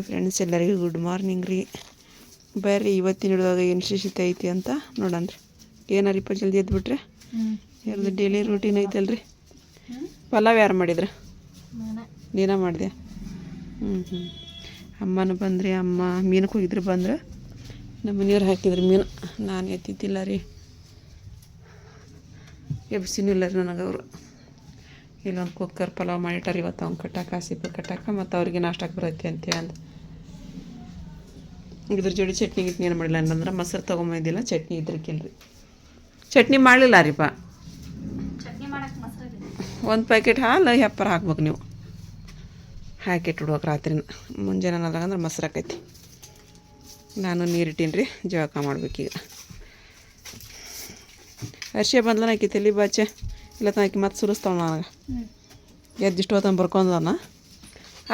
Hi friends ಎಲ್ಲರಿಗೂ good morning ರೀ. ಬರ್ರಿ ಇವತ್ತಿನ ಹಿಡಿದಾಗ ಏನು ಶಿಶಿತ ಐತಿ ಅಂತ ನೋಡನ್ರಿ ಏನಾರಿಪ್ಪ ಜಲ್ದಿ ಎದ್ಬಿಟ್ರೆ ಯಾರ್ದು ಡೈಲಿ ರೂಟೀನ್ ಐತಲ್ರಿ? ಪಲಾವ್ ಯಾರು ಮಾಡಿದ್ರ? ನೀನ. ಮಾಡಿದೆ? ಹ್ಞೂ ಹ್ಞೂ ಅಮ್ಮನೂ ಬಂದ್ರಿ ಅಮ್ಮ ಮೀನಕ್ಕೆ ಹೋಗಿದ್ರು ಬಂದ್ರೆ. ನಮ್ಮ ಮನೆಯವ್ರು ಹಾಕಿದ್ರು ಮೀನು. ನಾನು ಎತ್ತಿದ್ದಿಲ್ಲ ರೀ. ಎಬ್ಸಿನೂ ಇಲ್ಲ ರೀ ನನಗೆ ಅವರು. ಇಲ್ಲೊಂದು ಕುಕ್ಕರ್ ಪಲಾವ್ ಮಾಡಿಟ್ಟಾರ ಇವತ್ತು ಅವ್ನು ಕಟ್ಟಾಕ ಸಿಪ್ಪೆ ಕಟ್ಟಾಕ ಮತ್ತು ಅವ್ರಿಗೆ ನಾಷ್ಟಕ್ಕೆ ಬರುತ್ತೆ ಅಂತೇಳಿ ಅಂದ. ಇದ್ರ ಜೋಡಿ ಚಟ್ನಿ ಗಿಟ್ನಿ ಏನು ಮಾಡಿಲ್ಲ ಅಂತಂದ್ರೆ ಮೊಸರು ತೊಗೊಂಬಂದಿಲ್ಲ ಚಟ್ನಿ ಇದ್ರಕ್ಕಿಲ್ರಿ ಚಟ್ನಿ ಮಾಡಲಿಲ್ಲ ರೀಪ. ಒಂದು ಪ್ಯಾಕೆಟ್ ಹಾಲು ಹೆಪ್ಪರ ಹಾಕ್ಬೇಕು ನೀವು. ಹಾಕಿಟ್ಟಿಡ್ಬೇಕು ರಾತ್ರಿನ. ಮುಂಜಾನೆ ಅಂದ್ರೆ ಮೊಸರು ಆಕೈತಿ. ನಾನು ನೀರಿಟ್ಟೀನಿ ರೀ ಜಳಕ ಮಾಡ್ಬೇಕೀಗ ಅರ್ಶಿಯ ಬಂದ್ಲನ ಆಕಿ ತಲೆ ಬಾಚೆ. ಇಲ್ಲ ಆಕಿ ಮತ್ತೆ ಸುರಿಸ್ತಾವ ನನಗೆ. ಎದ್ದಿಷ್ಟು ಹೊತ್ತಂಗೆ ಬರ್ಕೊಂಡನ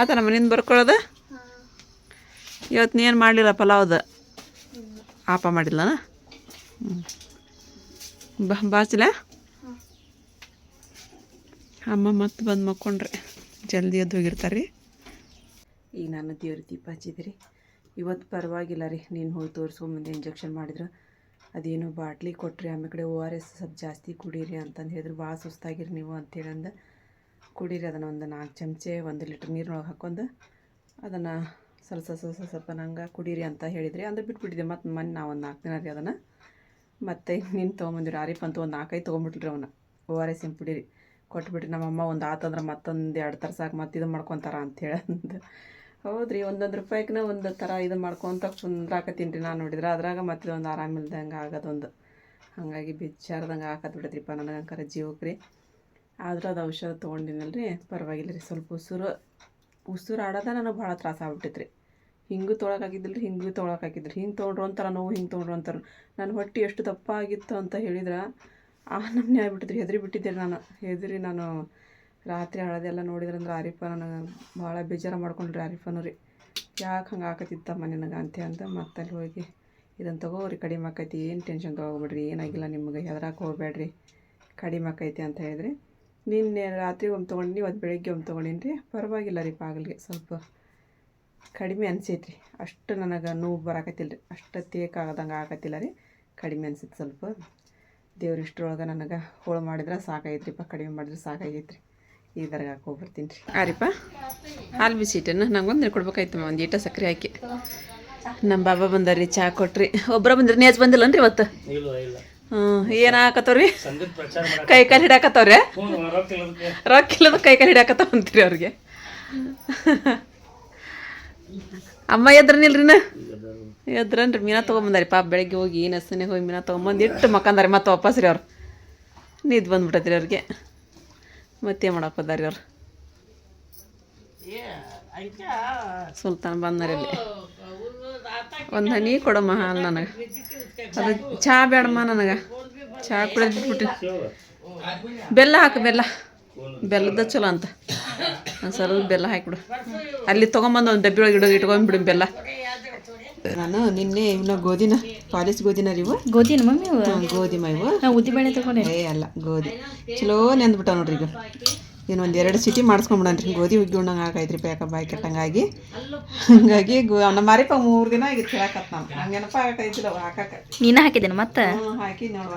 ಆತ ನಮ್ಮ ಮನೆಯಿಂದ ಬರ್ಕೊಳ್ಳೋದು ಇವತ್ತು ಏನು ಮಾಡಲಿಲ್ಲ ಪಲಾವ್ದು? ಆಪ ಮಾಡಿಲ್ಲನ ಬಾ ಬಾಚಿಲ ಅಮ್ಮ ಮತ್ತೆ ಬಂದು ಮಕ್ಕೊಂಡ್ರೆ. ಜಲ್ದಿ ಎದ್ದು ಹೋಗಿರ್ತಾರೆ ರೀ ಈಗ ನಾನು ದೇವ್ರ ದೀಪ ಹಚ್ಚಿದ್ರಿ. ಇವತ್ತು ಪರವಾಗಿಲ್ಲ ರೀ, ನೀನು ಹೋಗಿ ಮುಂದೆ ಇಂಜೆಕ್ಷನ್ ಮಾಡಿದ್ರು. ಅದೇನೋ ಬಾಟ್ಲಿ ಕೊಟ್ರಿ, ಆಮೇಲೆ ಕಡೆ ಓ ಆರ್ ಎಸ್ ಸ್ವಲ್ಪ ಜಾಸ್ತಿ ಕುಡೀರಿ ಅಂತಂದು ಹೇಳಿದ್ರು. ಭಾಳ ಸುಸ್ತಾಗಿರಿ ನೀವು ಅಂತೇಳಿ ಅಂದ ಕುಡೀರಿ ಅದನ್ನು ಒಂದು ನಾಲ್ಕು ಚಮಚೆ, ಒಂದು ಲೀಟ್ರ್ ನೀರಿನೊಳಗೆ ಹಾಕೊಂಡು ಅದನ್ನು ಸ್ವಲ್ಪ ಸ್ವಲ್ಪ ಸ್ವಲ್ಪ ನಂಗೆ ಕುಡೀರಿ ಅಂತ ಹೇಳಿದ್ರಿ. ಅಂದ್ರೆ ಬಿಟ್ಬಿಟ್ಟಿದೆ ಮತ್ತು ಮೊನ್ನೆ ನಾವು ಒಂದು ನಾಲ್ಕು ದಿನ ರೀ ಅದನ್ನು. ಮತ್ತೆ ನೀನು ತೊಗೊಂಬಂದಿರಿ ಆರಿಫ್ ಅಂತ ಒಂದು ನಾಲ್ಕೈದು ತೊಗೊಂಬಿಟ್ರಿ ಅವನ್ನ ಓ ಆರ್ ಎಸ್ ಹಿಂಗೆ ಪುಡೀರಿ. ಕೊಟ್ಬಿಟ್ರಿ ನಮ್ಮಮ್ಮ ಒಂದು ಆತಂದ್ರೆ ಮತ್ತೊಂದು ಎರಡು ಥರ ಸಾಕು, ಮತ್ತೆ ಇದು ಮಾಡ್ಕೊತಾರ ಅಂತೇಳಿ ಅಂದು ಹೌದ್ರಿ, ಒಂದೊಂದು ರೂಪಾಯಿಗೆ ಒಂದು ಥರ ಇದು ಮಾಡ್ಕೊತ ಕುಂದ್ರಾಕತ್ತೀನಿ ರೀ ನಾನು ನೋಡಿದ್ರೆ. ಅದ್ರಾಗ ಮತ್ತೆ ಒಂದು ಆರಾಮಿಲ್ದಂಗೆ ಆಗೋದೊಂದು ಹಾಗಾಗಿ ಬಿಚ್ಚಾರ್ದಂಗೆ ಹಾಕತ್ಬಿಡತ್ರಿಪ್ಪ ನನಗೆ ಅಂಕರ ಜೀವಕ್ಕೆ ರೀ. ಆದ್ರೂ ಅದು ಔಷಧ ತೊಗೊಂಡಿನಲ್ರಿ. ಪರವಾಗಿಲ್ಲ ರೀ. ಸ್ವಲ್ಪ ಉಸಿರು ಉಸಿರು ಆಡೋದ ನನಗೆ ಭಾಳ ತ್ರಾಸ ಆಗ್ಬಿಟ್ಟೈತೆ ರೀ ಹಿಂಗೂ ತೊಗೊಳಕಾಗಿದ್ದಿಲ್ಲ ರೀ ಹಿಂಗೂ ತೊಗೊಳಕಾಗಿದ್ದಿಲ್ಲ ಹಿಂಗೆ ತೊಗೊಂಡ್ರು ಅಂತಾರ, ನೋವು ಹಿಂಗೆ ತೊಗೊಂಡ್ರು ಅಂತಾರೆ. ನನ್ನ ಹೊಟ್ಟೆ ಎಷ್ಟು ದಪ್ಪ ಆಗಿತ್ತು ಅಂತ ಹೇಳಿದ್ರೆ, ಆ ನಮ್ಮನೆ ಆಗ್ಬಿಟ್ಟಿದ್ರಿ ಹೆದರಿ ಬಿಟ್ಟಿದ್ದೆ ರೀ ನಾನು. ಹೆದರಿ ನಾನು ರಾತ್ರಿ ಅಳದೆಲ್ಲ ನೋಡಿದ್ರೆ ಅಂದ್ರೆ ಆರಿಫ ನನಗೆ ಭಾಳ ಬೇಜಾರು ಮಾಡ್ಕೊಂಡ್ರಿ ಆರಿಫನು ರೀ. ಯಾಕೆ ಹಂಗೆ ಆಕತಿತ್ತಮ್ಮ ನಿನಗೆ ಅಂತ ಅಂತ ಮತ್ತೆ ಅಲ್ಲಿ ಹೋಗಿ ಇದನ್ನು ತಗೋರಿ ಕಡಿಮೆ ಆಕೈತಿ. ಏನು ಟೆನ್ಷನ್ ತೊಗೋಬೇಡ್ರಿ, ಏನಾಗಿಲ್ಲ ನಿಮಗೆ, ಹೆದರಾಕೆ ಹೋಗ್ಬೇಡ್ರಿ ಕಡಿಮೆ ಆಕೈತಿ ಅಂತ ಹೇಳಿದ್ರಿ. ನಿನ್ನೆ ರಾತ್ರಿ ಒಮ್ಮೆ ತೊಗೊಂಡಿನಿ ಇವತ್ತು ಬೆಳಗ್ಗೆ ಒಮ್ಮೆ ತೊಗೊಂಡಿನಿ ರೀ ಪರವಾಗಿಲ್ಲ ರೀ ಪಾಗಲ್ಗೆ ಸ್ವಲ್ಪ ಕಡಿಮೆ ಅನ್ಸೈತ್ರಿ. ಅಷ್ಟು ನನಗೆ ನೋವು ಬರಾಕತ್ತಿಲ್ಲ ರೀ ಅಷ್ಟು ತೇಕಾಗದಂಗೆ ಆಗತ್ತಿಲ್ಲ ರೀ. ಕಡಿಮೆ ಅನಿಸೈತೆ ಸ್ವಲ್ಪ. ದೇವ್ರ ಇಷ್ಟರೊಳಗೆ ನನಗೆ ಹೋಳು ಮಾಡಿದ್ರೆ ಸಾಕಾಗೈತ್ರಿಪ್ಪ. ಕಡಿಮೆ ಮಾಡಿದ್ರೆ ಸಾಕಾಗೈತ್ರಿ. ಈ ದರ್ಗ ಹೋಗ್ಬರ್ತೀನಿ ರೀ ಆರಿಪ್ಪ ಹಾಲು ಬಿಸಿಟ್ಟನ್ನು ನಂಗೊಂದು ಕೊಡ್ಬೇಕಾಯ್ತಮ್ಮ. ಒಂದು ಈಟ ಸಕ್ಕರೆ ಹಾಕಿ. ನಮ್ಮ ಬಾಬಾ ಬಂದಾರ್ರಿ ಚಹಾ ಕೊಟ್ರಿ. ಒಬ್ಬರ ಬಂದ್ರಿ ನೇಜ್ ಬಂದಿಲ್ಲನ್ರಿ ಇವತ್ತು? ಏನು ಮಾಡಕ್ ಕೈ ಕಾಲು ಹಿಡಾಕತ್ತವ್ರೆ? ರೊಕ್ಕ ಇಲ್ಲದ ಕೈ ಕಾಲು ಹಿಡಾಕತ್ತಾವ ಅಂತೀರಿ ಅವ್ರಿಗೆ? ಅಮ್ಮ ಎದ್ರನಿಲ್ರಿನ ಎದ್ರನ್ರಿ ಮೀನಾ ತೊಗೊಂಬಂದಾರಿ. ಪಾಪ ಬೆಳಗ್ಗೆ ಹೋಗಿ ನಸನೆ ಹೋಗಿ ಮೀನಾ ತೊಗೊಂಬಂದು ಇಟ್ಟು ಮಕ್ಕಂದಾರಿ. ಮತ್ತೆ ವಾಪಸ್ ರೀ ಅವ್ರು. ನಿದ್ದು ಬಂದ್ಬಿಟ್ಟತ್ರಿ ಅವ್ರಿಗೆ. ಮತ್ತೆ ಮಾಡಕ್ಕೆ ಹೋದಾರಿ ಅವ್ರು? ಸುಲ್ತಾನ್ ಬಂದಾರಿ ಅಲ್ಲಿ ಒಂದು ಹನಿ ಕೊಡಮ್ಮ ಹಾಲು ನನಗೆ. ಅದು ಚಹಾ ಬೇಡಮ್ಮ ನನಗೆ. ಚಹಾ ಕುಡಿದ್ಬಿಟ್ಟು ಬೆಲ್ಲ ಹಾಕು ಬೆಲ್ಲ. ಬೆಲ್ಲದ ಚಲೋ ಅಂತ. ಒಂದು ಸ್ವಲ್ಪ ಬೆಲ್ಲ ಹಾಕಿಬಿಡು. ಅಲ್ಲಿ ತೊಗೊಂಬಂದು ಒಂದು ಡಬ್ಬಿ ಒಳಗೆ ಇಡೋ ಇಟ್ಕೊಂಡ್ಬಿಡು ಬೆಲ್ಲ. ನಾನು ನಿನ್ನೆ ಇವನ್ನ ಗೋಧಿನ ಪಾಲಿಸ್ ಗೋಧಿನ ರೀವು ಗೋಧಿನ ಮಮ್ಮಿ ಗೋಧಿ ಮೈವು ಇವು. ನಾ ಉದ್ದಿ ಬೇಳೆ ತಗೊಂಡೆ. ಏ ಅಲ್ಲ ಗೋಧಿ. ಚಲೋ ನೆಂದ್ಬಿಟ್ಟ ನೋಡ್ರಿ ಈಗ. ಏನು ಒಂದು ಎರಡು ಸಿಟಿ ಮಾಡಿಸ್ಕೊಂಬಿಡನ್ರಿ ಗೋಧಿ ಹುಗ್ಗಿ ಉಣ್ಣಂಗೆ ಆಗೈತ್ರಿ ಪ್ಯಾಕ ಬಾಯಿ ಕೆಟ್ಟಂಗಾಗಿ ಹಂಗಾಗಿ ಗೋ ನಮ್ಮ ಮಾರಿಪ ಮೂರು ದಿನ ಆಗಿತ್ತು ಹೇಳಕತ್ತ ನಾನು ಹಂಗೇನಪ್ಪ ಆಗೈತಿಲ್ಲ ಹಾಕಕ್ಕೆ ನೀನು ಹಾಕಿದ್ದೇನೆ ಮತ್ತೆ? ಹಾಕಿ ನೋಡುವ.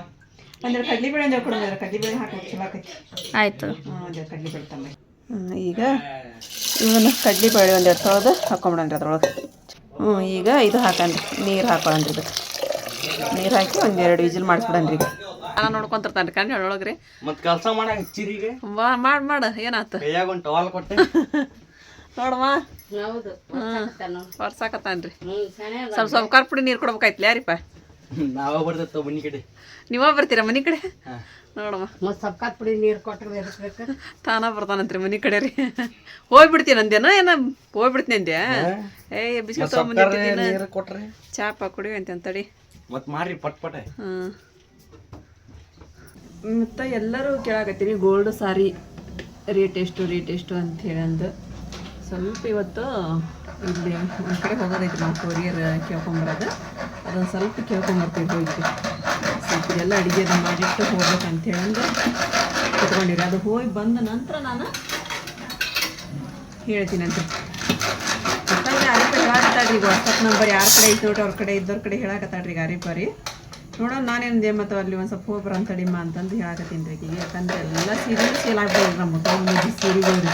ಒಂದೆರಡು ಕಡ್ಲಿಬೇಳೆ ಅಂದ್ರೆ ಕೊಡೋದು ಕಡ್ಲಿ ಕಡ್ಲಿಬೇಳೆ ಹಾಕಿ ಚಲೋ ಆಕೈತಿ. ಆಯ್ತು. ಒಂದೆರಡು ಕಡ್ಲಿಬೇಳೆ ತಂಬ. ಈಗ ಬೆಳೆ ಒಂದು ಒಂದೆರಡು ತೊಳೆದು ಹಾಕೊಂಬಿಡನ್ರಿ ಅದ್ರೊಳಗೆ. ಹ್ಞೂ ಈಗ ಇದು ಹಾಕನ್ರಿ ನೀರು ಹಾಕೊಳ್ಳನ್ರಿ ಇದಕ್ಕೆ ನೀರು ಹಾಕಿ ಒಂದೆರಡು ವಿಜಿಲ್ ಮಾಡಿಸ್ಬಿಡನ್ರಿ ಈಗ. ನಾನು ನೋಡ್ಕೊಂತಿರ್ತಾನೆ ಕಣ್ಣು ಒಳಗೆ ರೀ ಮತ್ ಕೆಲಸ ಮಾಡಕ್ ಹಚ್ಚಿರಿಗೆ ಮಾಡಿ ಮಾಡು ಕೈಯಾಗ ಒಂದು ಟವಾಲ್ ಕೊಟ್ಟೆ. ನೋಡಮ್ಮ ಹೌದು ವರ್ಷಾಕತ್ತಾನ್ರಿ ಸ್ವಲ್ಪ ಸ್ವಲ್ಪ ಕರ್ಪುಡಿ ನೀರು ಕೊಡ್ಬೇಕಾಯ್ತು ಯಾರಿಪ್ಪ? ನಾವ ಬರ್ತೈತ ಮನಿ ಕಡೆ. ನೀವ ಬರ್ತೀರಾ ಮನಿ ಕಡೆ. ನೋಡಮ್ಮ ಮತ್ತೆ ನೀರು ಕೊಟ್ಟರೆ ತಾನ ಬರ್ತಾನಂತ್ರಿ ಮನಿ ಕಡೆ ರೀ. ಹೋಗ್ಬಿಡ್ತೀನಿ ಅಂದೇನ ಏನ ಹೋಗ್ಬಿಡ್ತೀನಿ ಅಂದ್ಯ? ಏ ಬಿಸ್ಕೆಟ್ ಚಾಪ ಕುಡಿವಿ ಅಂತ ಅಂತಡಿ ಮತ್ ಮಾಡ್ರಿ ಪಟ್ ಪಟೆ. ಹಾಂ ಮತ್ತು ಎಲ್ಲರೂ ಕೇಳಾಕತ್ತೀರಿ ಗೋಲ್ಡ್ ಸಾರಿ ರೇಟ್ ಎಷ್ಟು ರೇಟ್ ಎಷ್ಟು ಅಂತ ಹೇಳಿ ಅಂದು. ಸ್ವಲ್ಪ ಇವತ್ತು ಇಲ್ಲಿ ಒಂದು ಕಡೆ ಹೋಗೋದೈತಿ ನಾವು ಕೊರಿಯರ್ ಕೇಳ್ಕೊಂಬರೋದು. ಅದೊಂದು ಸ್ವಲ್ಪ ಕೇಳ್ಕೊಂಬರ್ತೀವಿ ಹೋಗಿ ಸ್ವಲ್ಪ ಎಲ್ಲ ಅಡುಗೆ ಅದು ಮಾಡಿಟ್ಟು ಹೋಗ್ಬೇಕಂತ ಹೇಳಂದು ಕುತ್ಕೊಂಡಿರಿ ಅದು ಹೋಗಿ ಬಂದ ನಂತರ ನಾನು ಹೇಳ್ತೀನಿ ಅಂತ. ಯಾಕಂದ್ರೆ ಹೇಳಾಕತ್ತಾಡ್ರಿ ವಾಟ್ಸಪ್ ನಂಬರ್ ಯಾರ ಕಡೆ ಐತೆ ಅವ್ರ ಕಡೆ, ಇದ್ದವ್ರ ಕಡೆ ಹೇಳಾಕತ್ತಾಡ್ರಿ ಗಾರಿ ಅರಿಪರಿ. ನೋಡೋಣ, ನಾನೇನು ಮತ್ತು ಅಲ್ಲಿ ಒಂದು ಸ್ವಲ್ಪ ಹೋಗ್ಬರ ಅಂತಡಿಮ್ಮ ಅಂತಂದು ಹೇಳಕತ್ತೀನಿ ರೀ ಈಗ ಯಾಕಂದ್ರೆ ಎಲ್ಲ ಸೀರೆ ಸೇಲ್ ಆಗ್ಬೋದು ನಮ್ಮ ಮಕ್ಕಳು ಸೀರೆಗಳು ರೀ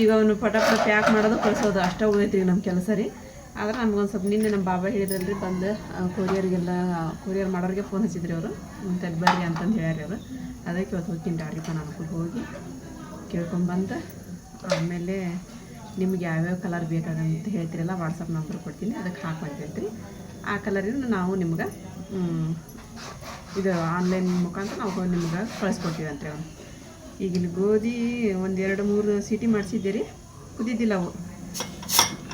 ಈಗ ಅವನು ಪಟ ಪಟ ಪ್ಯಾಕ್ ಮಾಡೋದು ಕಳಿಸೋದು, ಅಷ್ಟೇ ಉಳಿತು ರೀ ನಮ್ಮ ಕೆಲಸ ರೀ. ಆದ್ರೆ ನಮ್ಗೊಂದು ಸ್ವಲ್ಪ ನಿನ್ನೆ ನಮ್ಮ ಬಾಬಾ ಹೇಳಿದ್ರಲ್ರಿ, ಬಂದು ಕೊರಿಯರಿಗೆಲ್ಲ ಕೊರಿಯರ್ ಮಾಡೋರಿಗೆ ಫೋನ್ ಹಚ್ಚಿದ್ರಿ ಅವರು. ಬರ್ರಿ ಅಂತಂದು ಹೇಳ್ಯಾರಿ ಅವರು. ಅದಕ್ಕೆ ಇವತ್ತು ಹೋಗ್ತೀನಿ ರೀ ನಾನು ಹೋಗಿ. ಕೇಳ್ಕೊಂಬಂದು ಆಮೇಲೆ ನಿಮ್ಗೆ ಯಾವ್ಯಾವ ಕಲರ್ ಬೇಕಾಗಂತ ಹೇಳ್ತೀರಲ್ಲ ವಾಟ್ಸಪ್ ನಂಬರ್ ಕೊಡ್ತೀನಿ, ಅದಕ್ಕೆ ಹಾಕೊಂತೈತ್ರಿ ಆ ಕಲರಿನ ನಾವು ನಿಮ್ಗೆ ಇದು ಆನ್ಲೈನ್ ಮುಖಾಂತರ ನಾವು ನಿಮ್ಗೆ ಕಳಿಸ್ಕೊಡ್ತೀವಿ ಅಂತ ಅವ್ನು ಈಗ ಇಲ್ಲಿ ಗೋಧಿ ಒಂದು ಎರಡು ಮೂರು ಸಿಟಿ ಮಾಡಿಸಿದ್ದೀರಿ ಕುದಿದ್ದಿಲ್ಲ ಅವು.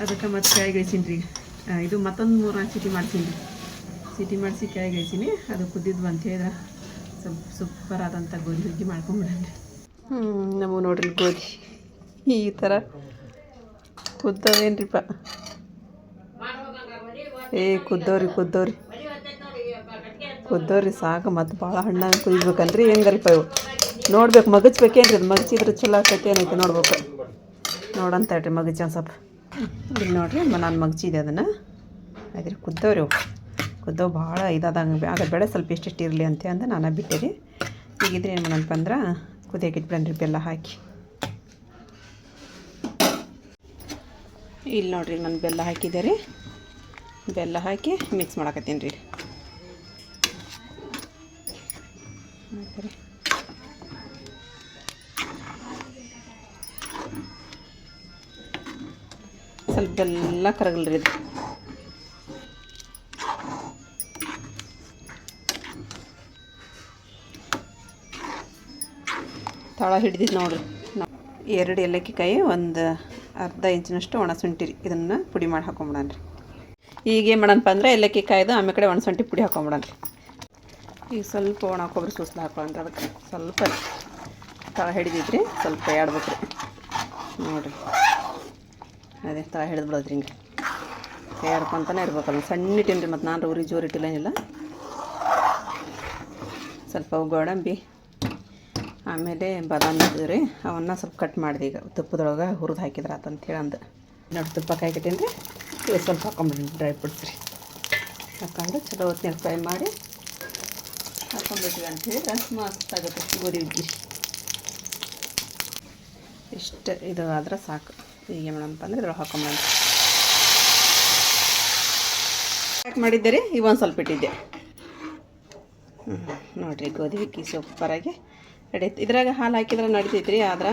ಅದಕ್ಕೆ ಮತ್ತೆ ಕಾಯಿ ಗಳಿಸೀನಿ ರೀ ಇದು ಮತ್ತೊಂದು ಮೂರು ನಾಲ್ಕು ಸೀಟಿ ಮಾಡ್ಸೀನಿ ರೀ ಸೀಟಿ ಮಾಡಿಸಿ ಕಾಯಿ ಗಳಿಸೀನಿ ಅದು ಕುದ್ದಿದ್ವು ಅಂತ ಹೇಳಿದ್ರೆ ಸ್ವಲ್ಪ ಸೂಪರ್ ಆದಂಥ ಗೋಧಿ ಹುಗ್ಗಿ ಮಾಡ್ಕೊಂಬಿಡ್ರಿ ಹ್ಞೂ ನಮಗೆ ನೋಡ್ರಿ ಗೋಧಿ. ಈ ಥರ ಕುದ್ದವೇನ್ರಿಪ್ಪ? ಏ, ಕುದ್ದವ್ರಿ ಕುದ್ದವ್ರಿ. ಕುದ್ದವ್ರಿ ಸಾಕು ಮತ್ತು ಭಾಳ ಹಣ್ಣಾಗಿ ಕುದಿಬೇಕನ್ರಿ ಹೆಂಗಲ್ಪ ಇವು? ನೋಡ್ಬೇಕು ಮಗಚ್ಬೇಕೇನ್ರಿ ಅದು ಮಗಚಿದ್ರೆ ಚಲೋ ಆಕೈತೆ ಏನೈತೆ ನೋಡ್ಬೇಕು. ನೋಡಂತ ಹೇಳ್ರಿ ಮಗಚ ಒಂದು ಸ್ವಲ್ಪ. ಇಲ್ಲಿ ನೋಡಿರಿ ನಾನು ಮಗಚಿದೆ ಅದನ್ನು. ಆಯ್ತು ಕುದ್ದವ್ರಿ ಇವು. ಕುದ್ದವು ಭಾಳ ಇದಾದಂಗೆ ಆಗ ಬೇಡ ಸ್ವಲ್ಪ ಇಷ್ಟಿಷ್ಟು ಇರಲಿ ಅಂತ ಅಂದ ನಾನು ಬಿಟ್ಟೆ ರೀ ಈಗಿದ್ರೆ ಏನು ಮಾಡಂತ ಅಂದ್ರೆ ಕುದಿಯಕ್ಕೆ ಇಟ್ಬಿಡನ್ರಿ ಬೆಲ್ಲ ಹಾಕಿ. ಇಲ್ಲಿ ನೋಡಿರಿ ನಾನು ಬೆಲ್ಲ ಹಾಕಿದೆ ರೀ. ಬೆಲ್ಲ ಹಾಕಿ ಮಿಕ್ಸ್ ಮಾಡಾಕತ್ತೀನಿ ರೀ. ಆಯ್ತು ರೀ ಸ್ವಲ್ಪ ಬೆಲ್ಲ ಕರಗಲ್ರಿ ಇದು. ತಳ ಹಿಡ್ದಿದ್ದು ನೋಡ್ರಿ. ಎರಡು ಎರಡು ಏಲಕ್ಕಿಕಾಯಿ ಒಂದು ಅರ್ಧ ಇಂಚಿನಷ್ಟು ಒಣಸುಂಠಿ ರೀ ಇದನ್ನು ಪುಡಿ ಮಾಡಿ ಹಾಕೊಂಬಿಡನ್ರಿ ಈಗ ಏನು ಮಾಡಣಪ್ಪ ಅಂದ್ರೆ ಏಲಕ್ಕಿಕಾಯ್ದು ಆಮೇಲೆ ಕಡೆ ಒಣಸುಂಠಿ ಪುಡಿ ಹಾಕೊಂಬಿಡನ್ರಿ ಈಗ ಸ್ವಲ್ಪ ಒಣ ಕೊಬ್ಬರಿ ಸುಸ್ಲು ಹಾಕೊಂಡ್ರೆ ಅದಕ್ಕೆ ಸ್ವಲ್ಪ ತಳ ಹಿಡಿದಿದ್ರಿ, ಸ್ವಲ್ಪ ಎಡ್ಬೇಕು ರೀ ನೋಡಿರಿ. ಅದೇ ತಳ ಹಿಡಿದು ಬಿಡೋದ್ರಿ ಹಿಂಗೆ. ಎಡ್ಕೊಂತಾನೆ ಇರ್ಬೇಕಲ್ಲ, ಸಣ್ಣ ರೀ ಮತ್ತು ನಾನು ಉರಿ ಜೋರು ಇಟ್ಟಿಲ್ಲ ಸ್ವಲ್ಪ ಗೋಡಂಬಿ, ಆಮೇಲೆ ಬಾದಾಮಿ ರೀ ಅವನ್ನ ಸ್ವಲ್ಪ ಕಟ್ ಮಾಡಿದೆ ಈಗ. ತುಪ್ಪದೊಳಗೆ ಹುರಿದು ಹಾಕಿದ್ರೆ ಆತಂತ ಹೇಳಿ ಅಂದು ನೋಡಿ ತುಪ್ಪ ಕಾಯ್ಕಟ್ಟೀನಿ ರೀ ಸ್ವಲ್ಪ ಹಾಕೊಂಬಿಡ್ರಿ ಡ್ರೈ ಫ್ರೂಟ್ಸ್ ರೀ. ಹಾಕೊಂಡು ಚಲೋ ಹೊತ್ತಿನ ಫ್ರೈ ಮಾಡಿ ಹಾಕೊಂಡ್ಬಿಟ್ವಿ ಅಂತೇಳಿ ರಸ್ ಮಸ್ತ್ ಆಗುತ್ತೆ ಗೋಧಿ ಹುಗ್ಗಿ ಇಷ್ಟು, ಇದು ಆದರೆ ಸಾಕು. ಈಗ ಮೇಡಮ್ ಅಂದ್ರೆ ಇದ್ರೊಳಗೆ ಹಾಕೊಂಬಂದು ಪ್ಯಾಕ್ ಮಾಡಿದ್ದೆ ರೀ ಇವೊಂದು ಸ್ವಲ್ಪ ಇಟ್ಟಿದ್ದೆ. ಹ್ಞೂ ನೋಡಿರಿ, ಗೋಧಿ ಹುಗ್ಗಿ ಸೂಪರಾಗಿ ರೆಡಿ ಇದ್ರಾಗ ಹಾಲು ಹಾಕಿದ್ರೆ ನಡಿತೈತೆ ರೀ ಆದ್ರೆ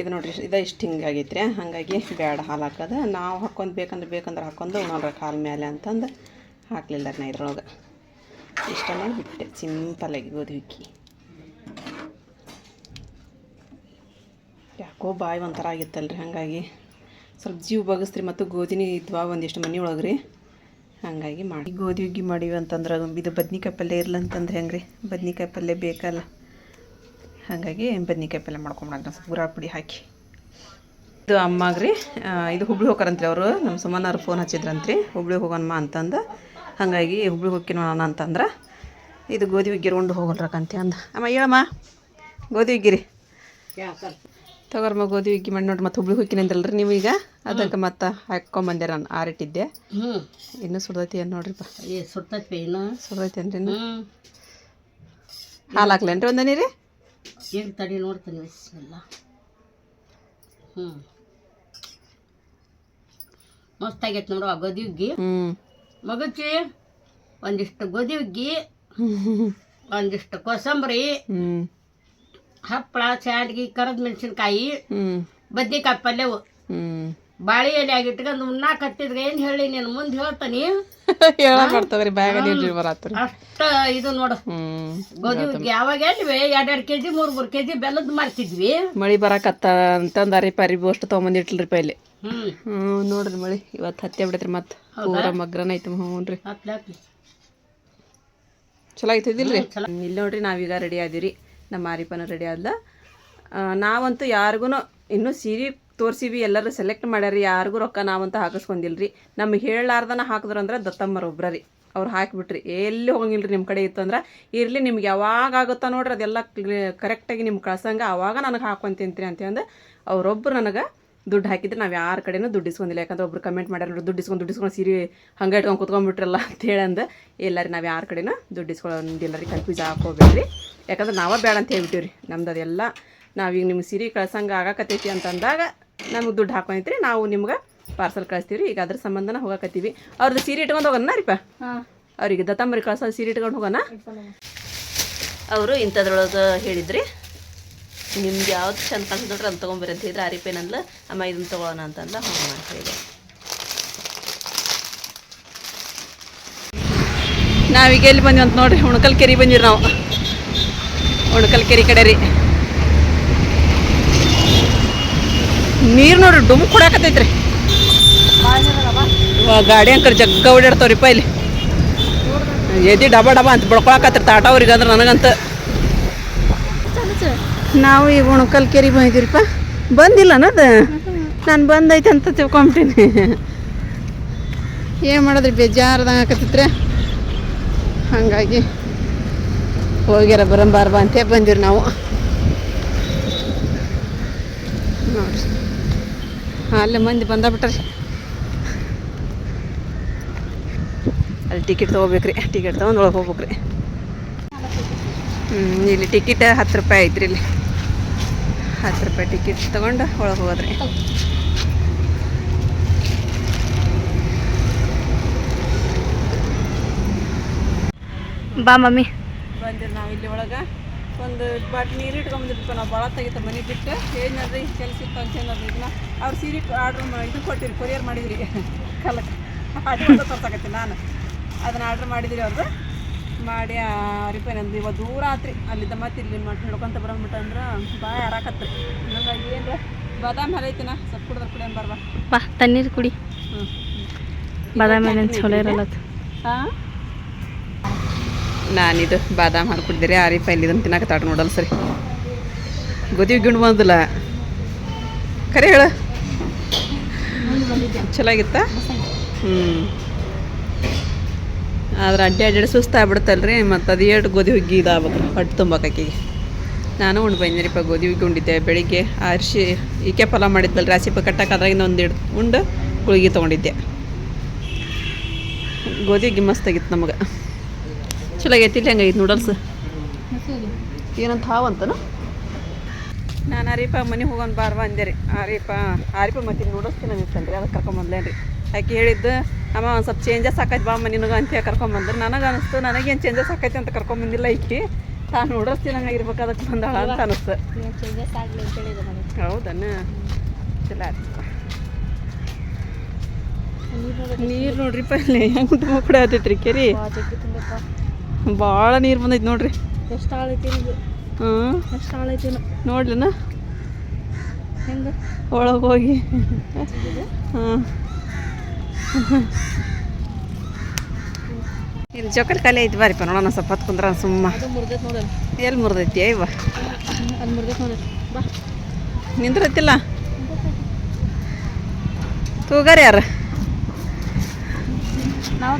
ಇದು ನೋಡಿರಿ, ಇದು ಇಷ್ಟು ಹಿಂಗಾಗೈತೆ ರೀ ಹಾಗಾಗಿ ಬೇಡ ಹಾಲು ಹಾಕೋದು. ನಾವು ಹಾಕ್ಕೊಂಡು ಬೇಕಂದ್ರೆ ಬೇಕಂದ್ರೆ ಹಾಕೊಂಡು ನೋಡ್ರಿ ಹಾಲು ಮೇಲೆ ಅಂತಂದು ಹಾಕಲಿಲ್ಲ ನಾ ಇದ್ರೊಳಗೆ. ಇಷ್ಟ ಮಾಡಿ ಬಿಟ್ಟೆ ಸಿಂಪಲಾಗಿ ಗೋಧಿ ಯಾಕೋ ಬಾಯಿ ಒಂಥರ ಆಗಿತ್ತಲ್ರಿ, ಹಾಗಾಗಿ. ಸ್ವಲ್ಪ ಜೀವ ಬಗಸ್ರಿ ಮತ್ತು ಗೋಧಿನಿ ಇದ್ವಾ ಒಂದಿಷ್ಟು ಮನೆ ಒಳಗೆ ರೀ ಹಾಗಾಗಿ ಮಾಡಿ. ಗೋಧಿ ಹುಗ್ಗಿ ಮಾಡೀವಿ ಅಂತಂದ್ರೆ ಇದು ಬದ್ನಿಕಾಯಿ ಪಲ್ಯ ಇರಲ್ಲ ಅಂತಂದ್ರೆ ಹೆಂಗೆ ರೀ ಬದ್ನಿಕಾಯಿ ಪಲ್ಯ ಬೇಕಲ್ಲ. ಹಾಗಾಗಿ ಬದ್ನಿಕಾಯಿ ಪಲ್ಯ ಮಾಡ್ಕೊಂಬಿಡೋಣ ಸ್ವಲ್ಪ ಗುರಾಳ್ ಪುಡಿ ಹಾಕಿ. ಇದು ಅಮ್ಮಗ್ರಿ ಇದು ಹುಬ್ಳಿ ಹೋಗಾರಂತ್ರಿ ಅವರು. ನಮ್ಮ ಸುಮ್ಮನವ್ರು ಫೋನ್ ಹಚ್ಚಿದ್ರಂತ್ರಿ. ಹುಬ್ಳಿ ಹೋಗೋಣಮ್ಮ ಅಂತಂದು. ಹಾಗಾಗಿ ಹುಬ್ಳಿ ಹೋಗ್ತೀನಿ ನೋಡೋಣ ಅಂತಂದ್ರೆ ಇದು ಗೋಧಿ ಹುಗ್ಗಿರಿ ಉಂಡು ಹೋಗಲ್ರಕ್ಕಂತ ಅಂದ. ಅಮ್ಮ ಹೇಳಮ್ಮ ಗೋಧಿ ಹುಗ್ಗಿರಿ. ತಗೋರಮ್ಮ ಗೋಧಿ ಹುಗ್ಗಿ ಮಾಡಿ ನೋಡ್ರಿ ಮತ್ತೆ ಹುಬ್ಳಿ ಹೋಗ್ತೀನಿ ಅಂದ್ರಲ್ರಿ ನೀವು ಈಗ? ಅದಕ್ಕೆ ಮತ್ತೆ ಹಾಕ್ಕೊಂಬಂದೆ ನಾನು ಆರಿಟ್ಟಿದ್ದೆ. ಇನ್ನೂ ಸುಡ್ದೈತಿ ಏನು ನೋಡ್ರಿಪ್ಪ. ಸುಡ್ತೈತಿ ಏನು ಸುಡ್ದೈತಿ ಏನ್ರಿ ಇನ್ನು? ಹಾಲು ಹಾಕ್ಲೇನ್ರಿ ಒಂದೇ ನೀರಿ ಈಗ ತಡಿ ನೋಡ್ತೀನಿ ಹ್ಞೂ ಮಸ್ತ್ ಆಗೈತೆ ನೋಡು ಆ ಗೋಧಿ ಹುಗ್ಗಿ? ಹ್ಞೂ ಮಗಚಿ ಒಂದಿಷ್ಟು ಗೋಧಿ ಹುಗ್ಗಿ ಒಂದಿಷ್ಟು ಕೋಸಂಬರಿ ಹಪ್ಪಳ ಸ್ಯಾಂಡ್ಗಿ ಕರದ ಮೆಣಸಿನ್ಕಾಯಿ ಬದ್ನಿಕಾಯಿ ಪಲ್ಯವು. ಬಾಳೆ ಎಲೆ ಆಗಿಟ್ಕೊಂಡು ಉಣ್ಣಾಕ ಹತ್ತಿದ್ರೆ ಏನು ಹೇಳಿ ನೀನು? ಮುಂದೆ ಹೇಳ್ತಾನಿ. ಬ್ಯಾಗ ಅಷ್ಟ ಇದು ನೋಡು. ಗೋಧಿ ಹುಗ್ಗಿ ಯಾವಾಗ ಎಲ್ವಿ? ಎರಡೆರಡು ಕೆ ಜಿ ಮೂರು ಮೂರು ಕೆ ಜಿ ಬೆಲ್ಲದ ಮಾರ್ತಿದ್ವಿ ಮಳಿ ಬರಕತ್ತ ಅಂತಂದಾರಿ ಪರಿ ಅಷ್ಟು ತಗೊಂಬಂದಿಟ್ಲ್ರಿ ಪೈಲಿ ಹ್ಮ್ ನೋಡ್ರಿ ಮಳಿ ಇವತ್ತು ಹತ್ತಿ ಬಿಡತ್ರಿ ಮತ್ತೆ. ಪೂರ ಮಗ್ರನ ಐತಿ ಹ್ಞೂ ರೀ ಚಲೋ ಐತಿದಿಲ್ರಿ ಇಲ್ಲಿ ನೋಡ್ರಿ ನಾವೀಗ ರೆಡಿ ಆದಿರಿ. ನಮ್ಮ ಮಾರಿಪನ ರೆಡಿ ಆದ್ಲ. ನಾವಂತೂ ಯಾರಿಗೂ ಇನ್ನೂ ಸೀರೆ ತೋರಿಸಿವಿ ಎಲ್ಲರೂ ಸೆಲೆಕ್ಟ್ ಮಾಡ್ಯಾರಿ ಯಾರಿಗೂ ರೊಕ್ಕ ನಾವಂತೂ ಹಾಕಿಸ್ಕೊಂಡಿಲ್ರಿ. ನಮ್ಗೆ ಹೇಳಲಾರ್ದನ ಹಾಕಿದ್ರು ಅಂದ್ರೆ ದತ್ತಮ್ಮರ ಒಬ್ರ ಅವ್ರು ಹಾಕಿಬಿಟ್ರಿ. ಎಲ್ಲಿ ಹೋಗಂಗಿಲ್ರಿ ನಿಮ್ಮ ಕಡೆ ಇತ್ತು ಅಂದ್ರೆ ಇರಲಿ ನಿಮ್ಗೆ ಯಾವಾಗ ಆಗುತ್ತಾ ನೋಡ್ರಿ ಅದೆಲ್ಲ ಕರೆಕ್ಟಾಗಿ ನಿಮ್ಗೆ ಕಳ್ಸಂಗೆ ಅವಾಗ ನನಗೆ ಹಾಕೊಂತಿಂತ್ರಿ ಅಂತ ಅಂದು ಅವರೊಬ್ರು ನನಗೆ ದುಡ್ಡು ಹಾಕಿದ್ರೆ ನಾವು ಯಾರ ಕಡೆನೂ ದುಡ್ಡು ಇಸ್ಕೊಂಡಿಲ್ಲ. ಯಾಕಂದ್ರೆ ಒಬ್ರು ಕಮೆಂಟ್ ಮಾಡ್ಯಾರ ನೋಡಿ ದುಡ್ಡು ಇಸ್ಕೊಂಡು ದುಡ್ಡು ಇಸ್ಕೊಂಡು ಸೀರೆ ಹಂಗೆ ಇಟ್ಕೊಂಡು ಕುತ್ಕೊಂಡ್ಬಿಟ್ರಲ್ಲ ಅಂತ ಹೇಳಂದು ಎಲ್ಲರಿ ನಾವು ಯಾರ ಕಡೆನೂ ದುಡ್ಡು ಇಸ್ಕೊಳ್ಳೋದಿಲ್ಲ ರೀ ಕನ್ಫ್ಯೂಸ್ ಹಾಕೋಬೇಡ್ರಿ ಯಾಕಂದ್ರೆ ನಾವೇ ಬೇಡ ಅಂತ ಹೇಳ್ಬಿಟ್ಟಿವಿ ರೀ ನಮ್ದು ಅದೆಲ್ಲ ನಾವೀಗ ನಿಮ್ಗೆ ಸೀರೆ ಕಳ್ಸಂಗೆ ಆಗಾಕತ್ತೈತಿ ಅಂತಂದಾಗ ನಮಗೆ ದುಡ್ಡು ಹಾಕೊಂಡ್ರಿ ನಾವು ನಿಮ್ಗೆ ಪಾರ್ಸಲ್ ಕಳಿಸ್ತೀವಿ ರೀ ಈಗ ಅದ್ರ ಸಂಬಂಧನ ಹೋಗಾಕತ್ತೀವಿ. ಅವ್ರದ್ದು ಸೀರೆ ಇಟ್ಕೊಂಡು ಹೋಗೋಣ ರೀಪ ಅವ್ರಿಗೆ ದತ್ತಂಬರಿ ಕಳ್ಸೋ ಸೀರೆ ಇಟ್ಕೊಂಡು ಹೋಗೋಣ. ಅವರು ಇಂಥದ್ರೊಳಗೆ ಹೇಳಿದ್ರಿ ನಿಮ್ಗೆ ಯಾವ್ದು ಚಂದ ಕಾಣಿಸ್ತದೆ ನೋಡ್ರಿ ಅದನ್ನ ತೊಗೊಂಬರಿ ಅಂತ ಹೇಳಿದ್ರೆ ಆರಿಪೇನ್ ಅಂದ್ಲ ಅಮ್ಮ ಇದನ್ನ ತೊಗೊಳೋಣ ಅಂತಂದ ಹ್ಞೂ ಅಂತ ಹೇಳಿ ನಾವೀಗ ಎಲ್ಲಿ ಬಂದ್ವಿ ಅಂತ ನೋಡ್ರಿ ಉಣಕಲ್ ಕೆರೆ ಬಂದಿರಿ ನಾವು. ಉಣಕಲ್ ಕೆರೆ ಕಡೆ ರೀ. ನೀರು ನೋಡ್ರಿ, ಡುಮ್ ಕೊಡಾಕತೈತ್ರಿ ಗಾಡಿ ಅಂಕರ್ ಜಗ್ಗ ಓಡಾಡ್ತಾವ್ರಿಪ್ಪ ಇಲ್ಲಿ. ಎದಿ ಡಬ ಡಬ ಅಂತ ಬಡ್ಕೊಳಕತ್ರಿ ತಾಟ ಅವ್ರಿಗೆ ಅಂದ್ರೆ ನನಗಂತ. ನಾವು ಈಗ ಉಣಕಲ್ ಕೆರೆ ಬಂದಿದ್ದೀರಿಪ್ಪ ಬಂದಿಲ್ಲ ಅನ್ನೋದು ನಾನು ಬಂದೈತೆ ಅಂತ ತಿಳ್ಕೊಂಬಿಟ್ಟೀನಿ. ಏನು ಮಾಡಿದ್ರಿ ಬೇಜಾರದಂಗೆ ಹಾಕತ್ತಿದ್ರೆ ಹಾಗಾಗಿ ಹೋಗ್ಯಾರ ಬರಂಬಾರ ಬಾ ಅಂತ ಬಂದಿರಿ ನಾವು. ನೋಡ್ರಿ. ಅಲ್ಲೇ ಮಂದಿ ಬಂದ ಬಿಟ್ರಿ ಅಲ್ಲಿ ಟಿಕೆಟ್ ತೊಗೋಬೇಕ್ರಿ. ಟಿಕೆಟ್ ತೊಗೊಂಡು ಒಳಗೆ ಹೋಗ್ಬೇಕ್ರಿ. ಹ್ಞೂ ಇಲ್ಲಿ ಟಿಕೆಟ್ ಹತ್ತು ರೂಪಾಯಿ ಐತ್ರಿ ಇಲ್ಲಿ. ಹತ್ತು ರೂಪಾಯಿ ಟಿಕೆಟ್ ತೊಗೊಂಡು ಒಳಗೆ ಹೋದ್ರಿ ಬಾ ಮಮ್ಮಿ. ಬಂದಿರಿ ನಾವು ಇಲ್ಲಿ ಒಳಗೆ. ಒಂದು ಬಾಟ್ ನೀರು ಇಟ್ಕೊಂಬಂದಿರ್ತೀವಿ ನಾವು ಭಾಳ ತೆಗಿತ ಮನೆ ಬಿಟ್ಟು. ಏನಾದ್ರಿ ಕೆಲಸ ಇತ್ತು ಅಂತ ಏನಾದ್ರಿ ಇದನ್ನ ಅವ್ರು ಸೀರೆ ಆರ್ಡ್ರ್ ಇದು ಕೊಟ್ಟಿರಿ ಕೊರಿಯರ್ ಮಾಡಿದ್ರಿ. ಕಲಕ್ಕೆ ಅದು ತೋರ್ಸಕತ್ತೀನಿ ನಾನು. ಅದನ್ನ ಆರ್ಡ್ರ್ ಮಾಡಿದ್ರಿ ಅವ್ರದ್ದು ಮಾಡಿ ಅವ್ರಿಗೆ ನಂದು ಇವಾಗ ದೂರ ಆತ್ರಿ. ಅಲ್ಲಿದ್ದ ಮತ್ತೆ ಇಲ್ಲಿ ಮಟ್ ಹಿಡ್ಕೊಂತ ಬರೋಂಬಿಟ್ಟ ಅಂದ್ರೆ ಭಾಳ ಯಾರಾಕತ್ರಿ. ಹಂಗಾಗಿ ಏನು ಬಾದಾಮಿ ಹರೈತಿನ ಸ್ವಲ್ಪ ಕುಡಿದ್ರೆ ಕುಡಿಯಂ ಬರ್ಬಾ ಬಾ. ತಣ್ಣೀರು ಕುಡಿ. ಹ್ಞೂ ಬಾದಾಮಿ ಚಲೋ ಇರಲ್ಲ ಹಾಂ? ನಾನಿದು ಬಾದಾಮ್ ಹಾಲು ಕುಡ್ದಿರಿ ರೀಪ ಇಲ್ಲಿ ಇದನ್ನು ತಾಟ ನೋಡಲ್ಲ ಸರಿ ಗೋಧಿ ಗಿಣ್ಣು ಬಂದಿಲ್ಲ. ಕರೆ ಹೇಳ. ಚಲೋ ಹ್ಮ್. ಹ್ಞೂ ಆದ್ರೆ ಅಡ್ಡಿ ಅಡ್ಡಾಡಿ ಸುಸ್ತು ರೀ ಮತ್ತು ಅದು ಎರಡು ಗೋಧಿ ಹುಗ್ಗಿ ಇದಾಗ್ಬೇಕು ಹೊಟ್ಟೆ ತುಂಬಾಕಿಗೆ ನಾನು ಉಂಡು ಬಂದಿರಿಪ್ಪ ಗೋಧಿ ಹುಗ್ಗಿ ಉಂಡಿದ್ದೆ ಬೆಳಿಗ್ಗೆ, ಅರಿಶಿ ಈಕೆ ಪಲಾವ್ ಮಾಡಿದ್ವಲ್ಲ ರಾಸಿಪ ಕಟ್ಟಕ್ಕೆ ಅದ್ರಾಗಿಂದ ಒಂದು ಉಂಡು ಗುಳಿಗೆ ತೊಗೊಂಡಿದ್ದೆ. ಗೋಧಿ ಹುಗ್ಗಿ ಮಸ್ತ್ ಆಗಿತ್ತು ನಮಗೆ. ಚಲೋ ಆಗೈತಿ ಇಲ್ಲಿ ಹೆಂಗೈತಿ ನೂಡಲ್ಸ್. ಏನಂತ ಹಾವಂತನ ನಾನು ಆರೀಪ ಮನೆಗೆ ಹೋಗೋಣ ಬಾರ್ವ ಅಂದೆ ರೀ ಆರೀಪ ಆರೀಪ ಮತ್ತೆ ನೂಡಲ್ಸ್ ತಿನ್ನಿತ್ತಲ್ರಿ ಅದಕ್ಕೆ ಕರ್ಕೊಂಬಂದ್ಲೇನು ರೀ ಆಕೆ ಹೇಳಿದ್ದು ಅಮ್ಮ ಒಂದು ಸ್ವಲ್ಪ ಚೇಂಜಸ್ ಆಕೈತಿ ಬಾ ಅಮ್ಮ ನಿನಗೆ ಅಂತ ಕರ್ಕೊಂಬಂದ್ರೆ ನನಗೆ ಅನಿಸ್ತು ನನಗೇನು ಚೇಂಜಸ್ ಆಕೈತಿ ಅಂತ ಕರ್ಕೊಂಬಂದಿಲ್ಲ ಈಕಿ. ತಾನು ಹಂಗೆ ಆಗಿರ್ಬೇಕು ಅದಕ್ಕೆ ಬಂದಾಳ ಅಂತ ಅನಿಸ್ತು. ಹೌದನ? ಚಲ ನೀರು ನೋಡ್ರಿಪ್ಪ ಇಲ್ಲಿ ಹೆಂಗೆ ತುಂಬ ಕೂಡ ಆತೈತ್ರಿ ಕೆರಿ. ಭಾಳ ನೀರು ಬಂದೈತಿ ನೋಡ್ರಿ. ಎಷ್ಟು ಆಳೈತಿ ಹ್ಞೂ ಎಷ್ಟು ಆಳೈತಿ ನೋಡ್ಲಿನ? ಹೆಂಗೆ? ಒಳಗೆ ಹೋಗಿ. ಹಾಂ. ಇಲ್ಲಿ ಜೋಕಲ್ ಖಾಲಿ ಐತಿ ಬಾರಿಪ್ಪ ನೋಡೋಣ ಸ್ವಲ್ಪ ಹೊತ್ತು ಕುಂದ್ರ ಸುಮ್ಮ. ಎಲ್ಲಿ ಮುರಿದೈತಿ ಬಾ. ನಿಂದ್ರತ್ತಿಲ್ಲ ತೂಗಾರ ಯಾರು? ನಾವು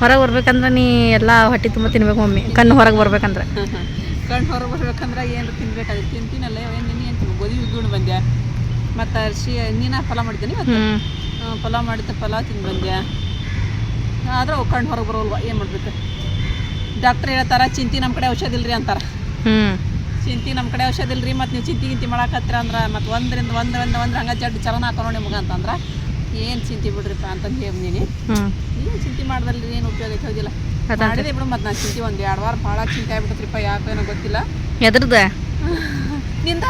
ಹೊರಗೆ ಬರ್ಬೇಕಂದ್ರೆ ನೀ ಎಲ್ಲ ಹೊಟ್ಟೆ ತುಂಬ ತಿನ್ಬೇಕು ಮಮ್ಮಿ. ಕಣ್ಣು ಹೊರಗೆ ಬರ್ಬೇಕಂದ್ರೆ. ಕಣ್ಣು ಹೊರಗೆ ಬರ್ಬೇಕಂದ್ರೆ ಏನು ತಿನ್ಬೇಕಾದ್ರೆ. ತಿಂತೀನಲ್ಲ ಏನು ಏನು ಗೋಧಿ ಉದ್ದು ಬಂದ್ಯಾ? ಮತ್ತು ಅರ್ಶಿ ನೀನ ಫಲ ಮಾಡಿದ್ದೀನಿ ಪಲಾವ್ ಮಾಡಿದ್ದೆ ಪಲಾವ್ ತಿಂದು ಬಂದೆ ಆದ್ರೆ ಕಣ್ಣು ಹೊರಗೆ ಬರೋಲ್ವ ಏನು ಮಾಡಬೇಕು? ಡಾಕ್ಟ್ರ್ ಹೇಳ್ತಾರ ಚಿಂತಿ ನಮ್ಮ ಕಡೆ ಔಷಧ ಇಲ್ರಿ ಅಂತಾರೆ. ಹ್ಞೂ ಚಿಂತಿ ನಮ್ಮ ಕಡೆ ಔಷಧ ಇಲ್ರಿ ಮತ್ತು ನೀವು ಚಿಂತಿ ಗಿಂತಿ ಮಾಡಾಕತ್ತೀರ ಅಂದ್ರೆ ಮತ್ತು ಒಂದರಿಂದ ಒಂದರಿಂದ ಒಂದು ಹಂಗೆ ಜಡ್ ಚಲನ ಹಾಕೋಣ ನಿಮ್ಗೆ ಅಂತಂದ್ರೆ ಏನು ಚಿಂತೆ ಬಿಡ್ರಿಪ್ಪ ಅಂತಂದು ಹೇಳಿದೀನಿ ಹ್ಞೂ ಏನು ಚಿಂತೆ ಮಾಡ್ದಲ್ರಿ ಏನು ಉಪಯೋಗ ಐತೆ ಹೌದಿಲ್ಲ. ಮಾಡಿದೆ ಬಿಡು ಮತ್ತು ನಾನು ಚಿಂತೆ ಒಂದು ಎರಡು ವಾರ ಭಾಳ ಚಿಂತೆ ಆಗ್ಬಿಟ್ಟತ್ರಿಪ್ಪ ಯಾಕೋ ಏನೋ ಗೊತ್ತಿಲ್ಲ. ಎದ್ರದ ನಿಂದ?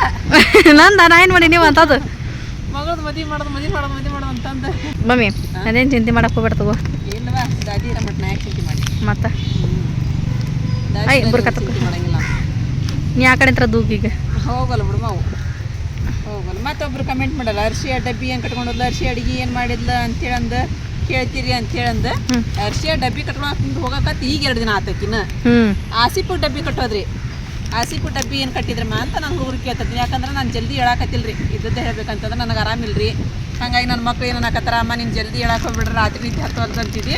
ನಂದ ನಾ ಏನು ಮಾಡಿ ನೀವು ಅಂತದು ಮಗಳದ್ದು ಮದಿ ಮಾಡೋದು ಮದಿ ಮಾಡೋದು ಮದಿ ಮಾಡೋದು ಅಂತಂದು. ಮಮ್ಮಿ ಅದೇನು ಚಿಂತೆ ಮಾಡಕ್ಕೆ ಹೋಗ್ಬಿಡ್ತವ ಇಲ್ಲವಾ ದಾದಿ ಇರಮಟ್ ನಾ ಯಾಕೆ ಚಿಂತೆ ಮಾಡಿ? ಮತ್ತೆ? ಐ, ಇರೋದು ಬುರ್ಕ ಚಿಂತೆ ಮಾಡಂಗಿಲ್ಲ. ನೀ ಆ ಕಡೆ ಹತ್ರ ಈಗ. ಹೋಗಲ್ಲ ಬಿಡು ಮಾವು. ಹೋಗಲ್ಲ. ಮತ್ತೊಬ್ರು ಕಮೆಂಟ್ ಮಾಡಲ್ಲ. ಅರ್ಶಿ ಡಬ್ಬಿ ಏನು ಕಟ್ಕೊಂಡೋದ್ಲ ಅರ್ಶಿ ಅಡಿಗೆ ಏನು ಮಾಡಿದ್ಲ ಅಂತೇಳಂದು ಕೇಳ್ತೀರಿ ಅಂತೇಳಂದ. ಅರ್ಶಿಯ ಅರ್ಶಿ ಡಬ್ಬಿ ಕಟ್ಕೊಂಡು ಹೋಗಕತ್ತ ಈಗ ಎರಡು ದಿನ ಆತಕಿನ ಆಸಿಪು ಡಬ್ಬಿ ಕಟ್ಟೋದ್ರಿ. ಆಸಿಪು ಡಬ್ಬಿ ಏನು ಕಟ್ಟಿದ್ರಮ್ಮ ಅಂತ ನಾನು ಹುಡುಗರು ಕೇಳ್ತೀನಿ ಯಾಕಂದ್ರೆ ನಾನು ಜಲ್ದಿ ಹೇಳಕತ್ತಿಲ್ರಿ. ಇದ್ದದ್ದೇ ಹೇಳ್ಬೇಕಂತಂದ್ರೆ ನನಗೆ ಆರಾಮಿಲ್ರಿ. ಹಾಗಾಗಿ ನನ್ನ ಮಕ್ಳು ಏನು ಅನ್ನಕತ್ತಾರ, ಅಮ್ಮ ನೀನು ಜಲ್ದಿ ಹೇಳಕ್ಕೆ ಹೋಗ್ಬಿಡ್ರಿ, ರಾತ್ರಿ ನಿದ್ದೆ ಅಂತಿದ್ದಿ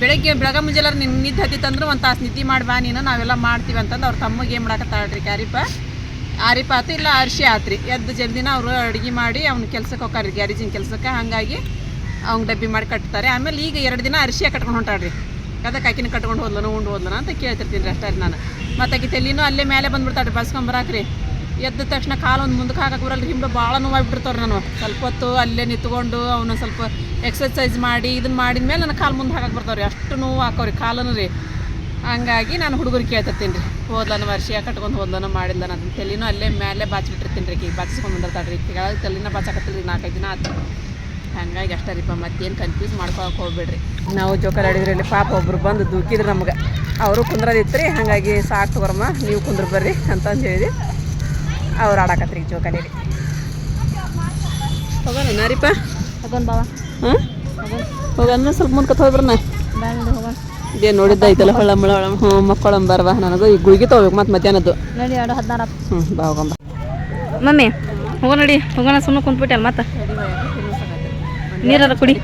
ಬೆಳಗ್ಗೆ ಬೆಳಗ್ಗೆ ಮುಂಜಾನೆ ನಿನ್ನ ನಿದ್ದೆ ಹತ್ತಿತ್ತಂದ್ರೆ ಒಂದು ತಾಸು ನಿದ್ದೆ ಮಾಡಿ ಬಾ ನೀನು, ನಾವೆಲ್ಲ ಮಾಡ್ತೀವಿ ಅಂತಂದು ಅವ್ರ ತಮ್ಮಗೆ ಏನು ಮಾಡಕತ್ತಾಳ್ರಿ ಕ್ಯಾರಿಪ? ಆರಿಪ ಆತು ಇಲ್ಲ ಅರ್ಶಿ ಆತ್ರಿ. ಎದ್ದು ಜಲ್ದಿನ ಅವರು ಅಡುಗೆ ಮಾಡಿ ಅವ್ನ ಕೆಲ್ಸಕ್ಕೆ ಹೋಗ್ತಾರೆ ಗ್ಯಾರೇಜಿನ ಕೆಲ್ಸಕ್ಕೆ. ಹಾಗಾಗಿ ಅವ್ನ ಡಬ್ಬಿ ಮಾಡಿ ಕಟ್ತಾರೆ. ಆಮೇಲೆ ಈಗ ಎರಡು ದಿನ ಅರಿಶಿಯ ಕಟ್ಕೊಂಡು ಹೊಂಟಾಡ್ರಿ ಅದಕ್ಕೆ ಆಕಿನ ಕಟ್ಕೊಂಡು ಹೋದ್ಲನ ಉಂಡು ಹೋದ್ಲನ ಅಂತ ಕೇಳ್ತಿರ್ತೀನಿ ರೀ ಅಷ್ಟೇ ನಾನು. ಮತ್ತು ಆಕಿ ತಲೆನೂ ಅಲ್ಲೇ ಮೇಲೆ ಬಂದ್ಬಿಡ್ತಾರೆ ಬಸ್ಕೊಂಬರಾಕ್ರಿ ಎದ್ದ ತಕ್ಷಣ ಕಾಲು ಒಂದು ಮುಂದಕ್ಕೆ ಹಾಕಕ್ಕೆ ಬರಲ್ಲ ಹಿಂಬ ಭಾಳ ನೋವಾಗ್ಬಿಡ್ತಾವ್ರಿ ನಾನು. ಸ್ವಲ್ಪ ಹೊತ್ತು ಅಲ್ಲೇ ನಿಂತ್ಕೊಂಡು ಅವನು ಸ್ವಲ್ಪ ಎಕ್ಸರ್ಸೈಸ್ ಮಾಡಿ ಇದನ್ನ ಮಾಡಿದ ಮೇಲೆ ನನ್ನ ಕಾಲು ಮುಂದೆ ಹಾಕಕ್ಕೆ ಬರ್ತಾವ್ರಿ. ಅಷ್ಟು ನೋವು ಹಾಕೋರಿ ಕಾಲನು ರೀ. ಹಂಗಾಗಿ ನಾನು ಹುಡುಗರು ಕೇಳ್ತಿರ್ತೀನಿ ರೀ. ಹೋದ್ಲನ ವರ್ಷ ಕಟ್ಕೊಂಡು ಹೋದ್ಲನ ಮಾಡಿಲ್ಲ ನಾನು ತಲೆನೂ ಅಲ್ಲೇ ಮೇಲೆ ಬಾಚಿಬಿಟ್ಟಿರ್ತೀನಿ ರೀ ಈಗ ಬಾಚಿಸ್ಕೊಂಡು ಬಂದಿರ್ತಾಳೆ ರೀ ಕೆಳಗೆ ತಲೆನ ಬಾಚಾಕತ್ತಿಲ್ಲ ನಾಲ್ಕೈದು ದಿನ ಆತು. ಹಂಗಾಗಿ ಅಷ್ಟೇ ರೀಪ್ಪ ಮತ್ತೇನು ಕನ್ಫ್ಯೂಸ್ ಮಾಡ್ಕೊಳಕ್ಕೆ ಹೋಗ್ಬೇಡ್ರಿ. ನಾವು ಜೋಕರ್ ಆಡಿದ್ರಲ್ಲಿ ಪಾಪ ಒಬ್ರು ಬಂದು ದೂಕಿದ್ರು ನಮ್ಗೆ. ಅವರು ಕುಂದ್ರದಿತ್ತು ರೀ ಹಾಗಾಗಿ ಸಾಕು ತಗೋರಮ್ಮ ನೀವು ಕುಂದ್ರ ಬರ್ರಿ ಅಂತಂದು ಹೇಳಿ ಅವ್ರು ಆಡಾಕತ್ರಿ ಜೋಕಾಲಿ ರೀ ಹೋಗೋಣ ಅದೊಂದು ಬಾವ. ಹಾಂ ಹೋಗೋಣ. ಸ್ವಲ್ಪ ಮುಂದ್ಕತ್ ಹೋಗ್ಬರ್ನ ನಾ. ಇದೇ ನೋಡಿದ್ದ ಐತಲ್ಲ ಹೊಳ ಮಳ ಹ್ಞೂ ಮಕ್ಕಳಂಬ ಬರ್ವ ನನಗೂ ಈಗ ಗುಳಿಗೆ ತೊಗೋಬೇಕು ಮತ್ತೆ ಮಧ್ಯಾಹ್ನದ್ದು. ನಡಿ ಎರಡು ಹದಿನಾರು ಹ್ಞೂ ಬಾ ಹೋಗಂಬ ಮಮ್ಮಿ ಹೋಗೋಣ ನಡಿ ಹೋಗೋಣ ಸುಮ್ಮನೆ ಕುಂತ್ಬಿಟ್ಟಲ್ಲ ಮತ್ತೆ. ನೀರಾರ ಕುಡಿ.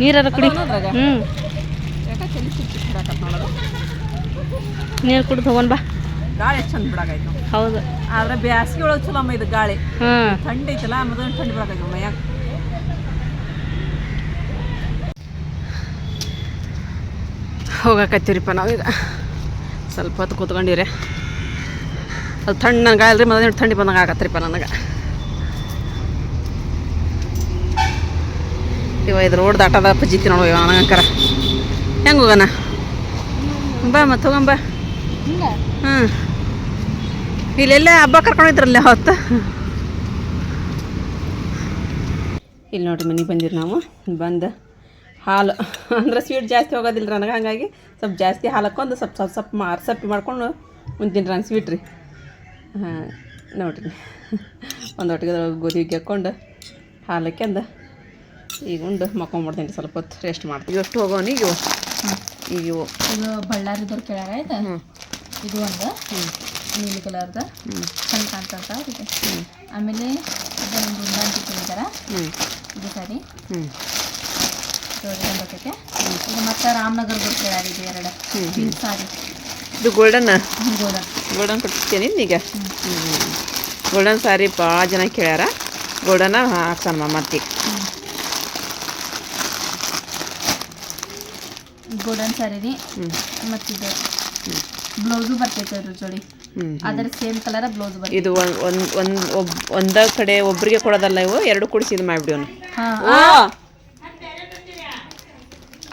ನೀರಾರ ಕುಡಿ. ಹ್ಞೂ ನೀರು ಕುಡಿದು ಹೋಗೋಣ ಬಾ. ಗಾಳಿ ಎಷ್ಟು ಚಂದ ಬಿಡಾಕೈತೆ ಹೌದು. ಆದ್ರೆ ಬ್ಯಾಸ್ಗೆ ಒಳಗೆ ಚಲೋ ಅಮ್ಮ ಇದು ಗಾಳಿ. ಹ್ಞೂ ಥಂಡಿ ಐತಲ್ಲ ಮೊದಲು ಥಂಡಿ ಬಿಡಾಗೈತೆ ಅಮ್ಮ ಯಾಕೆ? ಹೋಗಕತ್ತೀರಿಪ್ಪ ನಾವೀಗ ಸ್ವಲ್ಪ ಹೊತ್ತು ಕೂತ್ಕೊಂಡಿರಿ ಅದು ತಣ್ಣ ಗಾಳಿ ರೀ ಮೊದಲು ಥಂಡಿ ಬಂದಂಗೆ ಆಗತ್ರಿಪ್ಪ ನನಗೆ. ಇವ ಇದು ರೋಡ್ ದಾಟದ ಪಜಿತಿ ನೋಡುವ ಅಲಂಕಾರ ಹೆಂಗೆ ಹೋಗೋಣ ಬಾ ಮತ್ತೆ ಹೋಗಂಬ ಹ್ಞೂ ಇಲ್ಲೆಲ್ಲ ಹಬ್ಬ ಕರ್ಕೊಂಡಿದ್ರಲ್ಲ ಹೊತ್ತು ಇಲ್ಲಿ ನೋಡ್ರಿ ಮನೆಗೆ ಬಂದಿರಿ ನಾವು. ಬಂದು ಹಾಲು ಅಂದ್ರೆ ಸ್ವೀಟ್ ಜಾಸ್ತಿ ಹೋಗೋದಿಲ್ಲ ನನಗೆ. ಹಾಗಾಗಿ ಸ್ವಲ್ಪ ಜಾಸ್ತಿ ಹಾಲು ಹಾಕೊಂಡು ಸ್ವಲ್ಪ ಸ್ವಲ್ಪ ಸ್ವಲ್ಪ ಮಾರು ಸಪ್ಪಿ ಮಾಡ್ಕೊಂಡು ಉಂತೀನಿ ನಾನು ಸ್ವೀಟ್ ರೀ. ಹಾಂ, ನೋಡ್ರಿ. ಒಂದು ಒಟ್ಟಿಗೆ ಗೋಧಿ ಹಾಕ್ಕೊಂಡು ಹಾಲು ಹಾಕ್ಯಂದು ಈಗ ಉಂಡು ಮಕ್ಕೊಂಬಿಡ್ತೀನಿ ಸ್ವಲ್ಪ ಹೊತ್ತು ರೆಸ್ಟ್ ಮಾಡ್ತೀನಿ. ಇವಷ್ಟು ಹೋಗೋನಿ ಇವು ಈಗ ಇವು ಇದು ಬಳ್ಳಾರಿದವ್ರು ಕೇಳ್ಯಾರ ಆಯ್ತಾ? ಹ್ಞೂ ಇದು ಒಂದು ನೀಲಿ ಕಲರ್ದ. ಚಂದ ಕಾಣ್ತಂತ ಅದಕ್ಕೆ. ಆಮೇಲೆ ಇದೊಂದು ಉಂಡಾಂಟಿ ಕೇಳಿದಾರ ಇದು ಸರಿ. ಇದು ಬರ್ತೈತೆ ಇದು ಮತ್ತೆ ರಾಮನಗರದವ್ರು ಕೇಳ್ಯಾರ ಇದು ಎರಡು. ಪಿಂಕ್ ಸಾರಿ. ಇದು ಗೋಲ್ಡನ್ ಗೋಲ್ಡನ್ ಗೋಲ್ಡನ್ ಕೊಡ್ತೀನಿ ಈಗ ಗೋಲ್ಡನ್ ಸಾರಿ ಭಾಳ ಜನ ಕೇಳ್ಯಾರ. ಗೋಲ್ಡನ ಹಾಕ್ಸಮ್ಮ ಮತ್ತೀಗ. ಗೋಲ್ಡನ್ ಸ್ಯಾರಿ ರೀ. ಹ್ಞೂ ಮತ್ತಿದು ಬ್ಲೌಸು ಬರ್ತೈತೆ ಅದ್ರ ಜೋಡಿ. ಅದರ ಸೇಮ್ ಕಲರ್ ಬ್ಲೌಸ್ ಬರ್ತೈತೆ. ಇದು ಒಂದು ಒಂದು ಒಬ್ ಒಂದ ಕಡೆ ಒಬ್ರಿಗೆ ಕೊಡೋದಲ್ಲ ಇವು ಎರಡು ಕೂಡಿಸಿ ಇದು ಮಾಡಿಬಿಡಿ ಅವನು.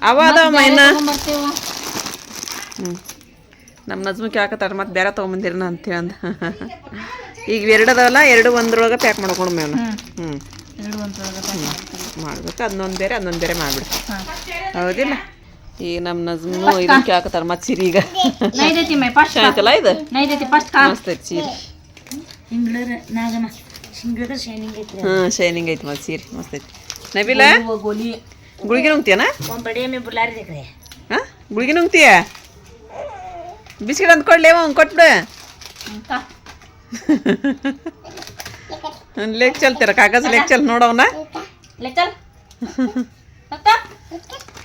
ಅವ ಅದಾವ ಬರ್ತೇವ? ಹ್ಞೂ ನಮ್ಮ ನಜ್ಮಕ್ಕೆ ಹಾಕತ್ತಾರ ಮತ್ತೆ ಬೇರೆ ತೊಗೊಂಬಂದಿರನ ಅಂತೇಳಿ ಅಂದ ಈಗ ಎರಡು ಅದಾವಲ್ಲ ಎರಡು ಒಂದ್ರೊಳಗೆ ಪ್ಯಾಕ್ ಮಾಡ್ಕೊಂಡು ಮೇವ್ ಹ್ಞೂ ಎರಡು ಪ್ಯಾಕ್ ಮಾಡ್ಬೇಕು ಅದನ್ನೊಂದು ಬೇರೆ ಅದನ್ನೊಂದು ಬೇರೆ ಮಾಡಿಬಿಡಿ. ಹೌದಿಲ್ಲ? ಈ ನಮ್ಮ ನಜ್ಮು ಇದಕ್ಕೆ ಹಾಕತಾರ ಮತ್ತೆ ಸೀರೆ ಈಗ. ನೈದೈತಿ ಮೈ ಫಸ್ಟ್ ಆಯ್ತಲ್ಲ ಇದು? ನೈದೈತಿ ಫಸ್ಟ್ ಕಾಣಿಸ್ತೈತಿ ಸೀರೆ. ಹಿಂಗ್ಳರ ನಾಗಮ್ಮ ಹಿಂಗ್ಳರ ಶೈನಿಂಗ್ ಐತಿ ಹಾಂ ಶೈನಿಂಗ್ ಐತಿ ಮತ್ತೆ ಸೀರೆ ಮಸ್ತ್ ಐತಿ. ನಬಿಲ ಗೋಲಿ ಗುಳಿಗೆ ನುಂಗ್ತೀಯನ? ಒಂದು ಬಡಿಯ ಮೇ ಬುಲಾರಿ ದೇಕ್ರೆ ಹಾಂ ಗುಳಿಗೆ ನುಂಗ್ತೀಯ? ಬಿಸ್ಕಿಟ್ ಅಂತ ಕೊಡ್ಲಿ ಅವ್ನು ಕೊಟ್ಬಿಡು. ಲೆಕ್ ಚಲ್ತೀರ ಕಾಗಜ ಲೆಕ್ ಚಲ್ ನೋಡವನ ಲೆಕ್ ಚಲ್.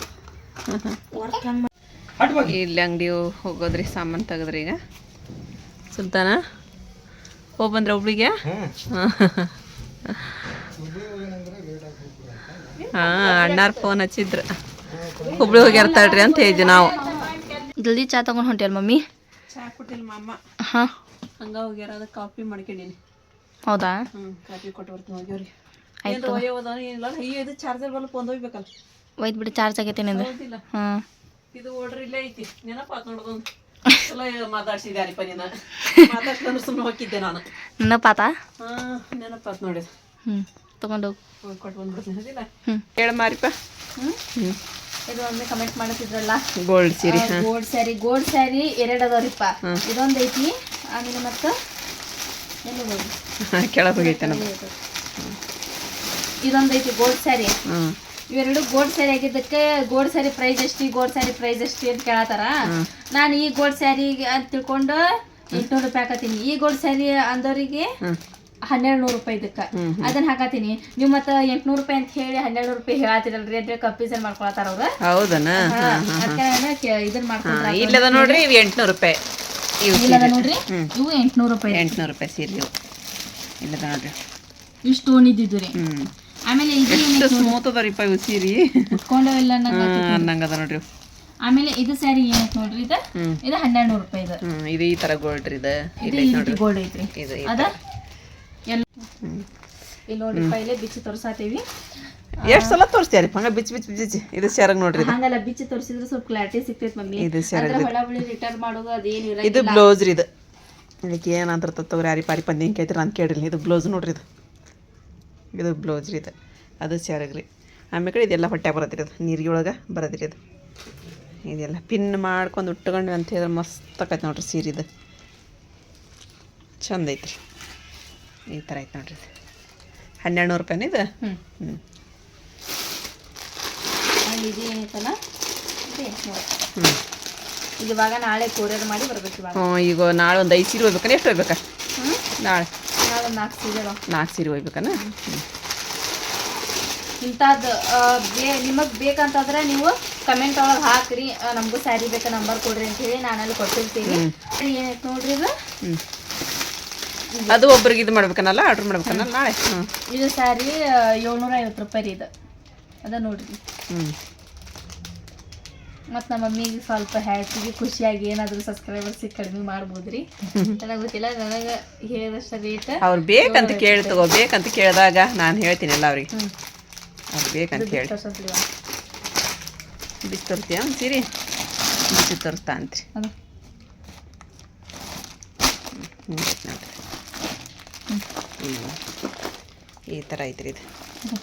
ಇಲ್ಲಿ ಅಂಗಡಿ ಹೋಗೋದ್ರಿ ಸಾಮಾನು ತೆಗದ್ರಿ ಈಗ. ಸುಲ್ತಾನ ಹೋಗ್ ಬಂದ್ರೆ ಒಬ್ಳಿಗೆ ಹಾ ಅಣ್ಣಾರ್ ಫೋನ್ ಹಚ್ಚಿದ್ರ. ಹುಬ್ಳಿ ಹೋಗ್ಯಾರ ತಡ್ರಿ ಅಂತ ಹೇಳಿದ್ವಿ ನಾವು. ಜಲ್ದಿ ಚಾ ತಗೊಂಡು ಹೊಂಟಿಯಲ್ಲ ಮಮ್ಮಿ? ಚಾ ಕೊಟ್ಟಿಲ್ಲ ಮಾಮ. ಹಾಂ. ಹಂಗ ಹೋಗ್ಯಾರ ಅದಕ್ಕೆ ಕಾಫಿ ಮಾಡ್ಕೊಂಡೀನಿ. ಹೌದಾ? ಹ್ಞೂ ಕಾಫಿ ಕೊಟ್ಟು ಬರ್ತೀನಿ ಹೋಗ್ಯವ್ರಿ. ಆಯ್ತು. ಏನಿಲ್ಲ. ಇದು ಚಾರ್ಜರ್ ಬಲ್ಪ್ ಒಂದು ಹೋಗ್ಬೇಕಲ್ಲ. ಒಯ್ದು ಬಿಡು ಚಾರ್ಜ್ ಆಗೈತೆ ನಿಂದು ಹಾಂ. ಇದು ಓಡ್ರಿ ಇಲ್ಲೇ ಐತಿ. ನೆನಪಾತ್ ಚಲೋ ಮಾತಾಡ್ಸಿದ್ಯಾರಿಪ್ಪ ನೀನು? ಮಾತಾಡ್ಕೊಂಡು ಸುಮ್ಮನೆ ಹೋಗಿದ್ದೆ ನಾನು. ನೆನಪಾತ? ಪಾತ ಹಾಂ ನೆನಪಾತ್ ನೋಡಿ ಹ್ಞೂ ತೊಗೊಂಡೋಗು ಹೋಗಿ. ಕೊಟ್ಟು ಬಂದ್ಬಿಡ್ತೀನಿ ಹ್ಞೂ ಹೇಳ ಮಾರಿಪ್ಪ. ಹ್ಞೂ ಇದು ಒಮ್ಮೆ ಕಮೆಂಟ್ ಮಾಡ್ತಿದ್ರಲ್ಲ ಗೋಲ್ಡ್ ಸೀರೆ ಗೋಲ್ಡ್ ಸ್ಯಾರಿ ಗೋಲ್ಡ್ ಸ್ಯಾರಿ ಎರಡು ಅದಾವ್ರಿಪ್ಪ. ಇದೊಂದು ಐತಿ ಆಮೇಲೆ ಮತ್ತೆ ಕೆಳಗೆ ಹೋಗೈತೆ ನಮ್ಮ ಇದೊಂದು ಐತಿ ಗೋಲ್ಡ್ ಸ್ಯಾರಿ ಹ್ಞೂ ಇವೆರಡು ಗೋಡ್ ಸ್ಯಾರಿ ಆಗಿದ್ದಕ್ಕೆ ಗೋಡ್ ಸ್ಯಾರಿ ಪ್ರೈಸ್ ಎಷ್ಟು ಗೋಡ್ ಸ್ಯಾರಿ ಪ್ರೈಸ್ ಎಷ್ಟು ಅಂತ ಕೇಳತ್ತಾರ? ನಾನು ಈ ಗೋಲ್ಡ್ ಸ್ಯಾರಿ ಅಂತ ತಿಳ್ಕೊಂಡು ಎಂಟ್ನೂರು ರೂಪಾಯಿ ಹಾಕತ್ತೀನಿ. ಈ ಗೋಡ್ ಸ್ಯಾರಿ ಅಂದವರಿಗೆ ಹನ್ನೆರಡು ನೂರು ರೂಪಾಯಿ ಇದಕ್ಕೆ. ಅದನ್ನ ಹಾಕತ್ತೀನಿ. ನೀವು ಮತ್ತೆ ಎಂಟ್ನೂರು ರೂಪಾಯಿ ಅಂತ ಹೇಳಿ ಹನ್ನೆರಡು ರೂಪಾಯಿ ಹೇಳತ್ತಿರಲ್ರಿ ಅಂತ ಕನ್ಫ್ಯೂಷನ್ ಮಾಡ್ಕೊಳತಾರ ಅವ್ರು. ಹೌದನ? ಇದನ್ನ ಮಾಡ್ಕೊಂಡ್ರೆ ಇಲ್ಲದ ನೋಡ್ರಿ ಇವು ಎಂಟ್ನೂರು ರೂಪಾಯಿ. ಇಲ್ಲದ ನೋಡ್ರಿ ಇವು ಎಂಟ್ನೂರು ರೂಪಾಯಿ. ಎಂಟುನೂರು ರೂಪಾಯಿ ಸೀರೆ ಇವು. ಇಲ್ಲದ ನೋಡ್ರಿ. ಇಷ್ಟು ಇದ್ದಿದ್ದು ರೀ. ಹ್ಞೂ ಆಮೇಲೆ ಇದು ಎಷ್ಟು ಸ್ಮೂತ್ ಅದಾರಿಪ್ಪ ಇವು ಸೀರೆ. ಉಟ್ಕೊಂಡವೆಲ್ಲ ಅನ್ನಂಗ ಅದ ನೋಡ್ರಿ. ಆಮೇಲೆ ಇದು ಸ್ಯಾರಿ ಏನೈತೆ ನೋಡ್ರಿ ಇದು? ಇದು ಹನ್ನೆರಡು ನೂರು ರೂಪಾಯಿ ಇದು. ಇದು ಈ ತರ ಗೋಲ್ಡ್ ರೀ ಇದು. ನೋಡ್ರಿ ಗೋಲ್ಡ್ ಐತ್ರಿ. ಇದು ಅದ? ಎಲ್ಲ ಇಲ್ಲಿ ನೋಡ್ರಿ ಪೈಲೆ ಬಿಚ್ಚಿ ತೋರ್ಸಾತೀವಿ. ಎಷ್ಟು ಸಲ ತೋರಿಸ್ತೀರಿ ಹಂಗ ಬಿಚ್ಚಿ ಬಿಚ್ಚಿ ಬಿಚ್ಚಿ ಇದು ಸೆರಗ್ ನೋಡ್ರಿ ಹಂಗಲ್ಲ ಬಿಚ್ಚಿ ತೋರಿಸಿದ್ರೆ ಸ್ವಲ್ಪ ಕ್ಲಾರಿಟಿ ಸಿಗ್ತೈತೆ ಮಮ್ಮಿ ಇದು ಸೆರಗ್ ಅಂದ್ರೆ ಹೊಳ ರಿಟರ್ನ್ ಮಾಡೋದು ಅದೇನು ಇದು ಬ್ಲೌಸ್ ರೀ ಇದು. ಇದಕ್ಕೆ ಏನಂತ ತಗೋರಿ ಯಾರಿ ಪಾರಿ ಪಂದಿ ಹಿಂಗೆ ಕೇಳ್ತೀರ ಅಂತ ಕೇಳ್ರಿ ಇದು ಬ್ಲೌಸ್ ನೋಡ್ರಿ ಇದು. ಇದು ಬ್ಲೌಸ್ ರೀ ಇದು. ಅದು ಸ್ಯಾರಗ್ ರೀ. ಆಮೇಲೆ ಇದೆಲ್ಲ ಹೊಟ್ಟೆ ಬರತ್ರಿ ಅದು. ನೀರಿಗೆ ಒಳಗೆ ಬರತ್ರಿ ಅದು. ಇದೆಲ್ಲ ಪಿನ್ ಮಾಡ್ಕೊಂಡು ಉಟ್ಕೊಂಡ್ವಿ ಅಂತ ಹೇಳಿದ್ರೆ ಮಸ್ತ್ ಆಕೈತೆ ನೋಡ್ರಿ ಸೀರೆ ಇದು. ಚಂದ ಐತ್ರಿ ಈ ಥರ ಐತೆ ನೋಡ್ರಿ ಇದು. ಹನ್ನೆರಡು ನೂರು ರೂಪಾಯಿನ ಇದು? ಹ್ಮ್. ಹ್ಞೂ ಏನೈತಲ್ಲ. ಹ್ಞೂ ಇದು ಇವಾಗ ನಾಳೆ ಕೊರಿಯರ್ ಮಾಡಿ ಬರ್ಬೇಕು ಇವಾಗ. ಹ್ಞೂ ಈಗ ನಾಳೆ ಒಂದು ಐದು ಸೀರೆ ಹೋಗ್ಬೇಕನ ಎಷ್ಟು ಹೋಗ್ಬೇಕಾ? ಹ್ಮ್? ನಾಳೆ. ನಾಲ್ಕು ಸೀರೆ ಒಯ್ಬೇಕನ ಇಂಥದ್ದು ಬೇ ನಿಮಗೆ ಬೇಕಂತಂದ್ರೆ ನೀವು ಕಮೆಂಟ್ ಒಳಗೆ ಹಾಕ್ರಿ. ನಮಗೂ ಸ್ಯಾರಿ ಬೇಕಾ ನಂಬರ್ ಕೊಡ್ರಿ ಅಂತ ಹೇಳಿ ಅಲ್ಲಿ ಕೊಟ್ಟಿರ್ತೀನಿ. ಏನೈತೆ ನೋಡ್ರಿ ಇದು? ಅದು ಒಬ್ರಿಗೆ ಇದು ಮಾಡ್ಬೇಕನಲ್ಲ ಆರ್ಡ್ರ್ ಮಾಡ್ಬೇಕನಲ್ಲ ನಾಳೆ? ಇದು ಸ್ಯಾರಿ ಏಳ್ನೂರ ಐವತ್ತು ರೂಪಾಯಿ ರೀ ಇದು. ಅದ ನೋಡ್ರಿ. ಹ್ಞೂ ಮತ್ತು ನಮ್ಮ ಮಮ್ಮಿಗೆ ಸ್ವಲ್ಪ ಹ್ಯಾಪಿಗೆ ಖುಷಿಯಾಗಿ ಏನಾದರೂ ಸಬ್ಸ್ಕ್ರೈಬರ್ಸ್ ಕಡಿಮೆ ಮಾಡ್ಬೋದು ರೀ ನನಗೆ ಗೊತ್ತಿಲ್ಲ ನನಗೆ ಹೇಳಿದಷ್ಟು ರೇಟ್ ಅವ್ರು ಬೇಕಂತ ಕೇಳಿ ತಗೋ ಬೇಕಂತ ಕೇಳಿದಾಗ ನಾನು ಹೇಳ್ತೀನಿ ಎಲ್ಲ ಅವ್ರಿಗೆ. ಅವ್ರು ಬೇಕಂತ ಹೇಳಿ ಬಿಸಿ ತರ್ತೀಯ? ಅಂತೀರಿ ಸೀರೆ. ಬಿಸಿ ತೋರಿಸ್ತಾ ಅಂತ್ರಿ. ಈ ಥರ ಐತ್ರಿ ಇದು ಅಂತ ಹ್ಞೂ ಹಾಂ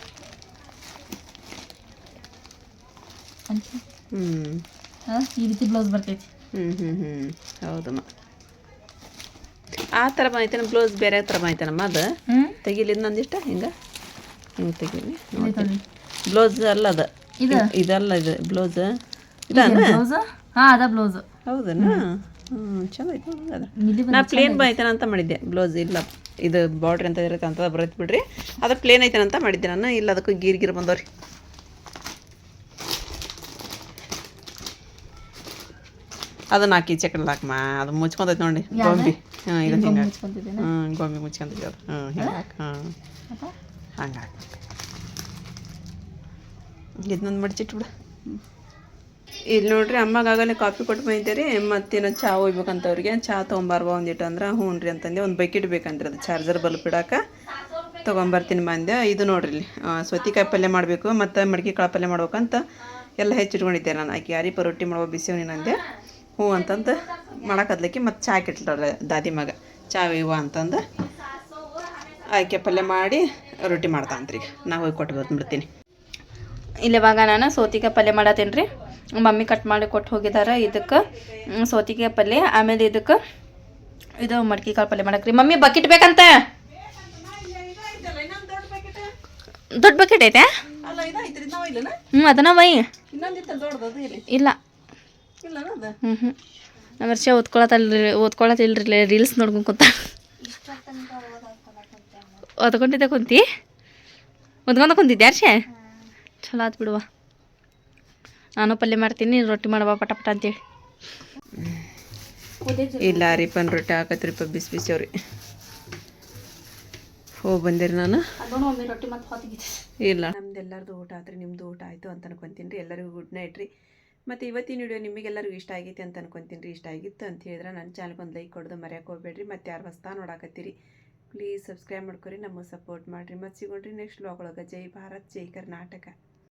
ಈ ರೀತಿ ಬ್ಲೌಸ್ ಬರ್ತೈತಿ. ಹ್ಞೂ ಹ್ಞೂ ಹ್ಞೂ ಹೌದಮ್ಮ ಆ ಥರ ಬಂದೈತೆ ಬ್ಲೌಸ್ ಬೇರೆ ಥರ ಬಂದೈತೇನಮ್ಮ ಅದು. ತೆಗಿಲಿ ಇನ್ನೊಂದಿಷ್ಟ ಹಿಂಗೆ? ಹಿಂಗೆ ತೆಗೀಲಿ. ಬ್ಲೌಸ್ ಅಲ್ಲ ಅದು. ಇದು? ಇದ್- ಇದಲ್ಲ ಇದು. ಬ್ಲೌಸ್ ಬ್ಲೌಸ್ ಹಾಂ ಅದ ಬ್ಲೌಸ್ ಹೌದನ? ಹ್ಞೂ ಚಲೋ ಐತೆ ನಾ ಪ್ಲೇನ್ ಬಂದೈತೇನ ಅಂತ ಮಾಡಿದ್ದೆ. ಬ್ಲೌಸ್ ಇಲ್ಲ. ಇದು ಬಾರ್ಡ್ರ್ ಅಂತ ಇರುತ್ತೆ ಅಂತ ಬರತ್ತೆ ಬಿಡ್ರಿ. ಅದು ಪ್ಲೇನ್ ಐತನ ಅಂತ ಮಾಡಿದ್ದೆ ನಾನು. ಇಲ್ಲ ಅದಕ್ಕೂ ಗೀರ್ ಗೀರ್ ಬಂದವ್ರಿ. ಅದನ್ನ ಹಾಕಿ ಚಕಲ್ ಹಾಕಮ್ಮ ಅದು ಮುಚ್ಕೊಂತೈತೆ ನೋಡಿ ಗೊಂಬಿ. ಇದು ಹಿಂಗೆ ಹ್ಞೂ ಗೊಂಬಿ ಮುಚ್ಕೊಂತೈತೆ ಅದು. ಹ್ಞೂ ಹಿಂಗೆ ಹಾಕಿ ಹಾಂ ಹಂಗೆ ಹಾಕಿ ಇದನ್ನೊಂದು ಮಡಿಚಿಟ್ಬಿಡು ಇಲ್ಲಿ ನೋಡ್ರಿ ಅಮ್ಮಗಾಗಲೇ ಕಾಫಿ ಕೊಟ್ಟು ಬಂದಿದ್ದೀರಿ ಮತ್ತೇನೋ ಚಾ ಒಯ್ಬೇಕಂತ ಅವ್ರಿಗೆ ಚಾ ತೊಗೊಂಬಾರ್ಬಾ ಒಂದಿಟ್ಟು ಅಂದ್ರೆ ಹ್ಞೂ ರೀ ಅಂತಂದೆ. ಒಂದು ಬಕೆಟ್ ಬೇಕಂದ್ರೆ ಅದು ಚಾರ್ಜರ್ ಬಲ್ಬ್ ಇಡಕ್ಕೆ ತೊಗೊಂಬರ್ತೀನಿ ಬಂದೆ ಇದು ನೋಡ್ರಿ ಇಲ್ಲಿ ಸೌತಿಕಾಯಿ ಪಲ್ಯ ಮಾಡಬೇಕು ಮತ್ತು ಮಡಿಕೆ ಕಾಳು ಪಲ್ಯ ಮಾಡ್ಬೇಕಂತ ಎಲ್ಲ ಹೆಚ್ಚಿಟ್ಕೊಂಡಿದ್ದೆ ನಾನು. ಆಕೆ ಯಾರಿ ರೊಟ್ಟಿ ಮಾಡುವ ಬಿಸಿ ನೀನಂದೆ ಹ್ಞೂ ಅಂತಂದು ಮಾಡಕದ್ಲಿಕ್ಕೆ ಮತ್ತು ಚಾಯ್ ಕಿಟ್ಟಾರೆ ದಾದಿ ಮಗ. ಚಾ ಇವ ಅಂತಂದು ಆಯ್ಕೆ ಪಲ್ಯ ಮಾಡಿ ರೊಟ್ಟಿ ಮಾಡ್ತಾಂತ್ರಿ ಈಗ ನಾ ಹೋಗಿ ಕೊಟ್ಟು ಬಂದ್ಬಿಡ್ತೀನಿ. ಇಲ್ಲಿವಾಗ ನಾನು ಸೋತಿಗೆ ಪಲ್ಯ ಮಾಡತ್ತೇನೆ ರೀ ಮಮ್ಮಿ ಕಟ್ ಮಾಡಿ ಕೊಟ್ಟು ಹೋಗಿದ್ದಾರೆ ಇದಕ್ಕೆ ಸೋತಿಗೆ ಪಲ್ಯ ಆಮೇಲೆ ಇದಕ್ಕೆ ಇದು ಮಡ್ಕಿ ಕಾಳು ಪಲ್ಯ ಮಾಡಕ್ರಿ. ಮಮ್ಮಿ ಬಕೆಟ್ ಬೇಕಂತ? ದೊಡ್ಡ ಬಕೆಟ್ ಐತೆ? ಹ್ಞೂ ಅದನ್ನ ವೈ ದೊಡ್ಡದು ಇಲ್ಲಿ. ಹ್ಞೂ ಹ್ಞೂ ನಮ್ಮ ವರ್ಷ ಓದ್ಕೊಳತ್ತಲ್ರಿ ಓದ್ಕೊಳತಿಲ್ರಿ ರೀಲ್ಸ್ ನೋಡ್ಕೊಂಡು ಕುಂತ. ಓದ್ಕೊಂಡಿದ್ದೆ ಕುಂತಿ. ಓದ್ಕೊಂಡ ಕುಂತಿದ್ದೆ ಹರ್ಷ? ಚಲೋ ಆತು ಬಿಡುವ. ನಾನು ಪಲ್ಯ ಮಾಡ್ತೀನಿ ರೊಟ್ಟಿ ಮಾಡುವ ಪಟ ಪಟ ಅಂತೇಳಿ. ಇಲ್ಲ ರೀ ಪನ್ ರೊಟ್ಟಿ ಹಾಕತ್ರಿಪ್ಪ ಬಿಸಿ ಬಿಸಿ ಅವ್ರಿ. ಹೋ ಬಂದಿರಿ ನಾನು. ಇಲ್ಲ ನಮ್ದು ಎಲ್ಲರದು ಹೊತ್ತಿಗೆ ಇಲ್ಲ. ನಮ್ದೆಲ್ಲರದು ಊಟ ಆತ್ರಿ ನಿಮ್ದು ಊಟ ಆಯಿತು ಅಂತ ಅನ್ಕೊಂತೀನಿ ರೀ ಎಲ್ಲರಿಗೂ ಗುಡ್ ನೈಟ್ ರೀ. ಮತ್ತು ಇವತ್ತಿನ ವಿಡಿಯೋ ನಿಮಗೆಲ್ಲರಿಗೂ ಇಷ್ಟ ಆಗೈತಿ ಅಂತ ಅನ್ಕೊಂತೀನಿ ರೀ. ಇಷ್ಟ ಆಗಿತ್ತು ಅಂತ ಹೇಳಿದ್ರೆ ನನ್ನ ಚಾನಲ್ಗೆ ಒಂದು ಲೈಕ್ ಕೊಡೋದು ಮರ್ಯಾಕೆ ಹೋಗ್ಬೇಡ್ರಿ. ಮತ್ತು ಯಾರು ಹೊಸ್ತಾ ನೋಡಾಕತ್ತೀರಿ ಪ್ಲೀಸ್ ಸಬ್ಸ್ಕ್ರೈಬ್ ಮಾಡ್ಕೊರಿ. ನಮಗೆ ಸಪೋರ್ಟ್ ಮಾಡಿರಿ. ಮತ್ತು ಸಿಗೋಣ್ರಿ ನೆಕ್ಸ್ಟ್ ವ್ಲಾಗ್ ಒಳಗೆ. ಜೈ ಭಾರತ್, ಜೈ ಕರ್ನಾಟಕ.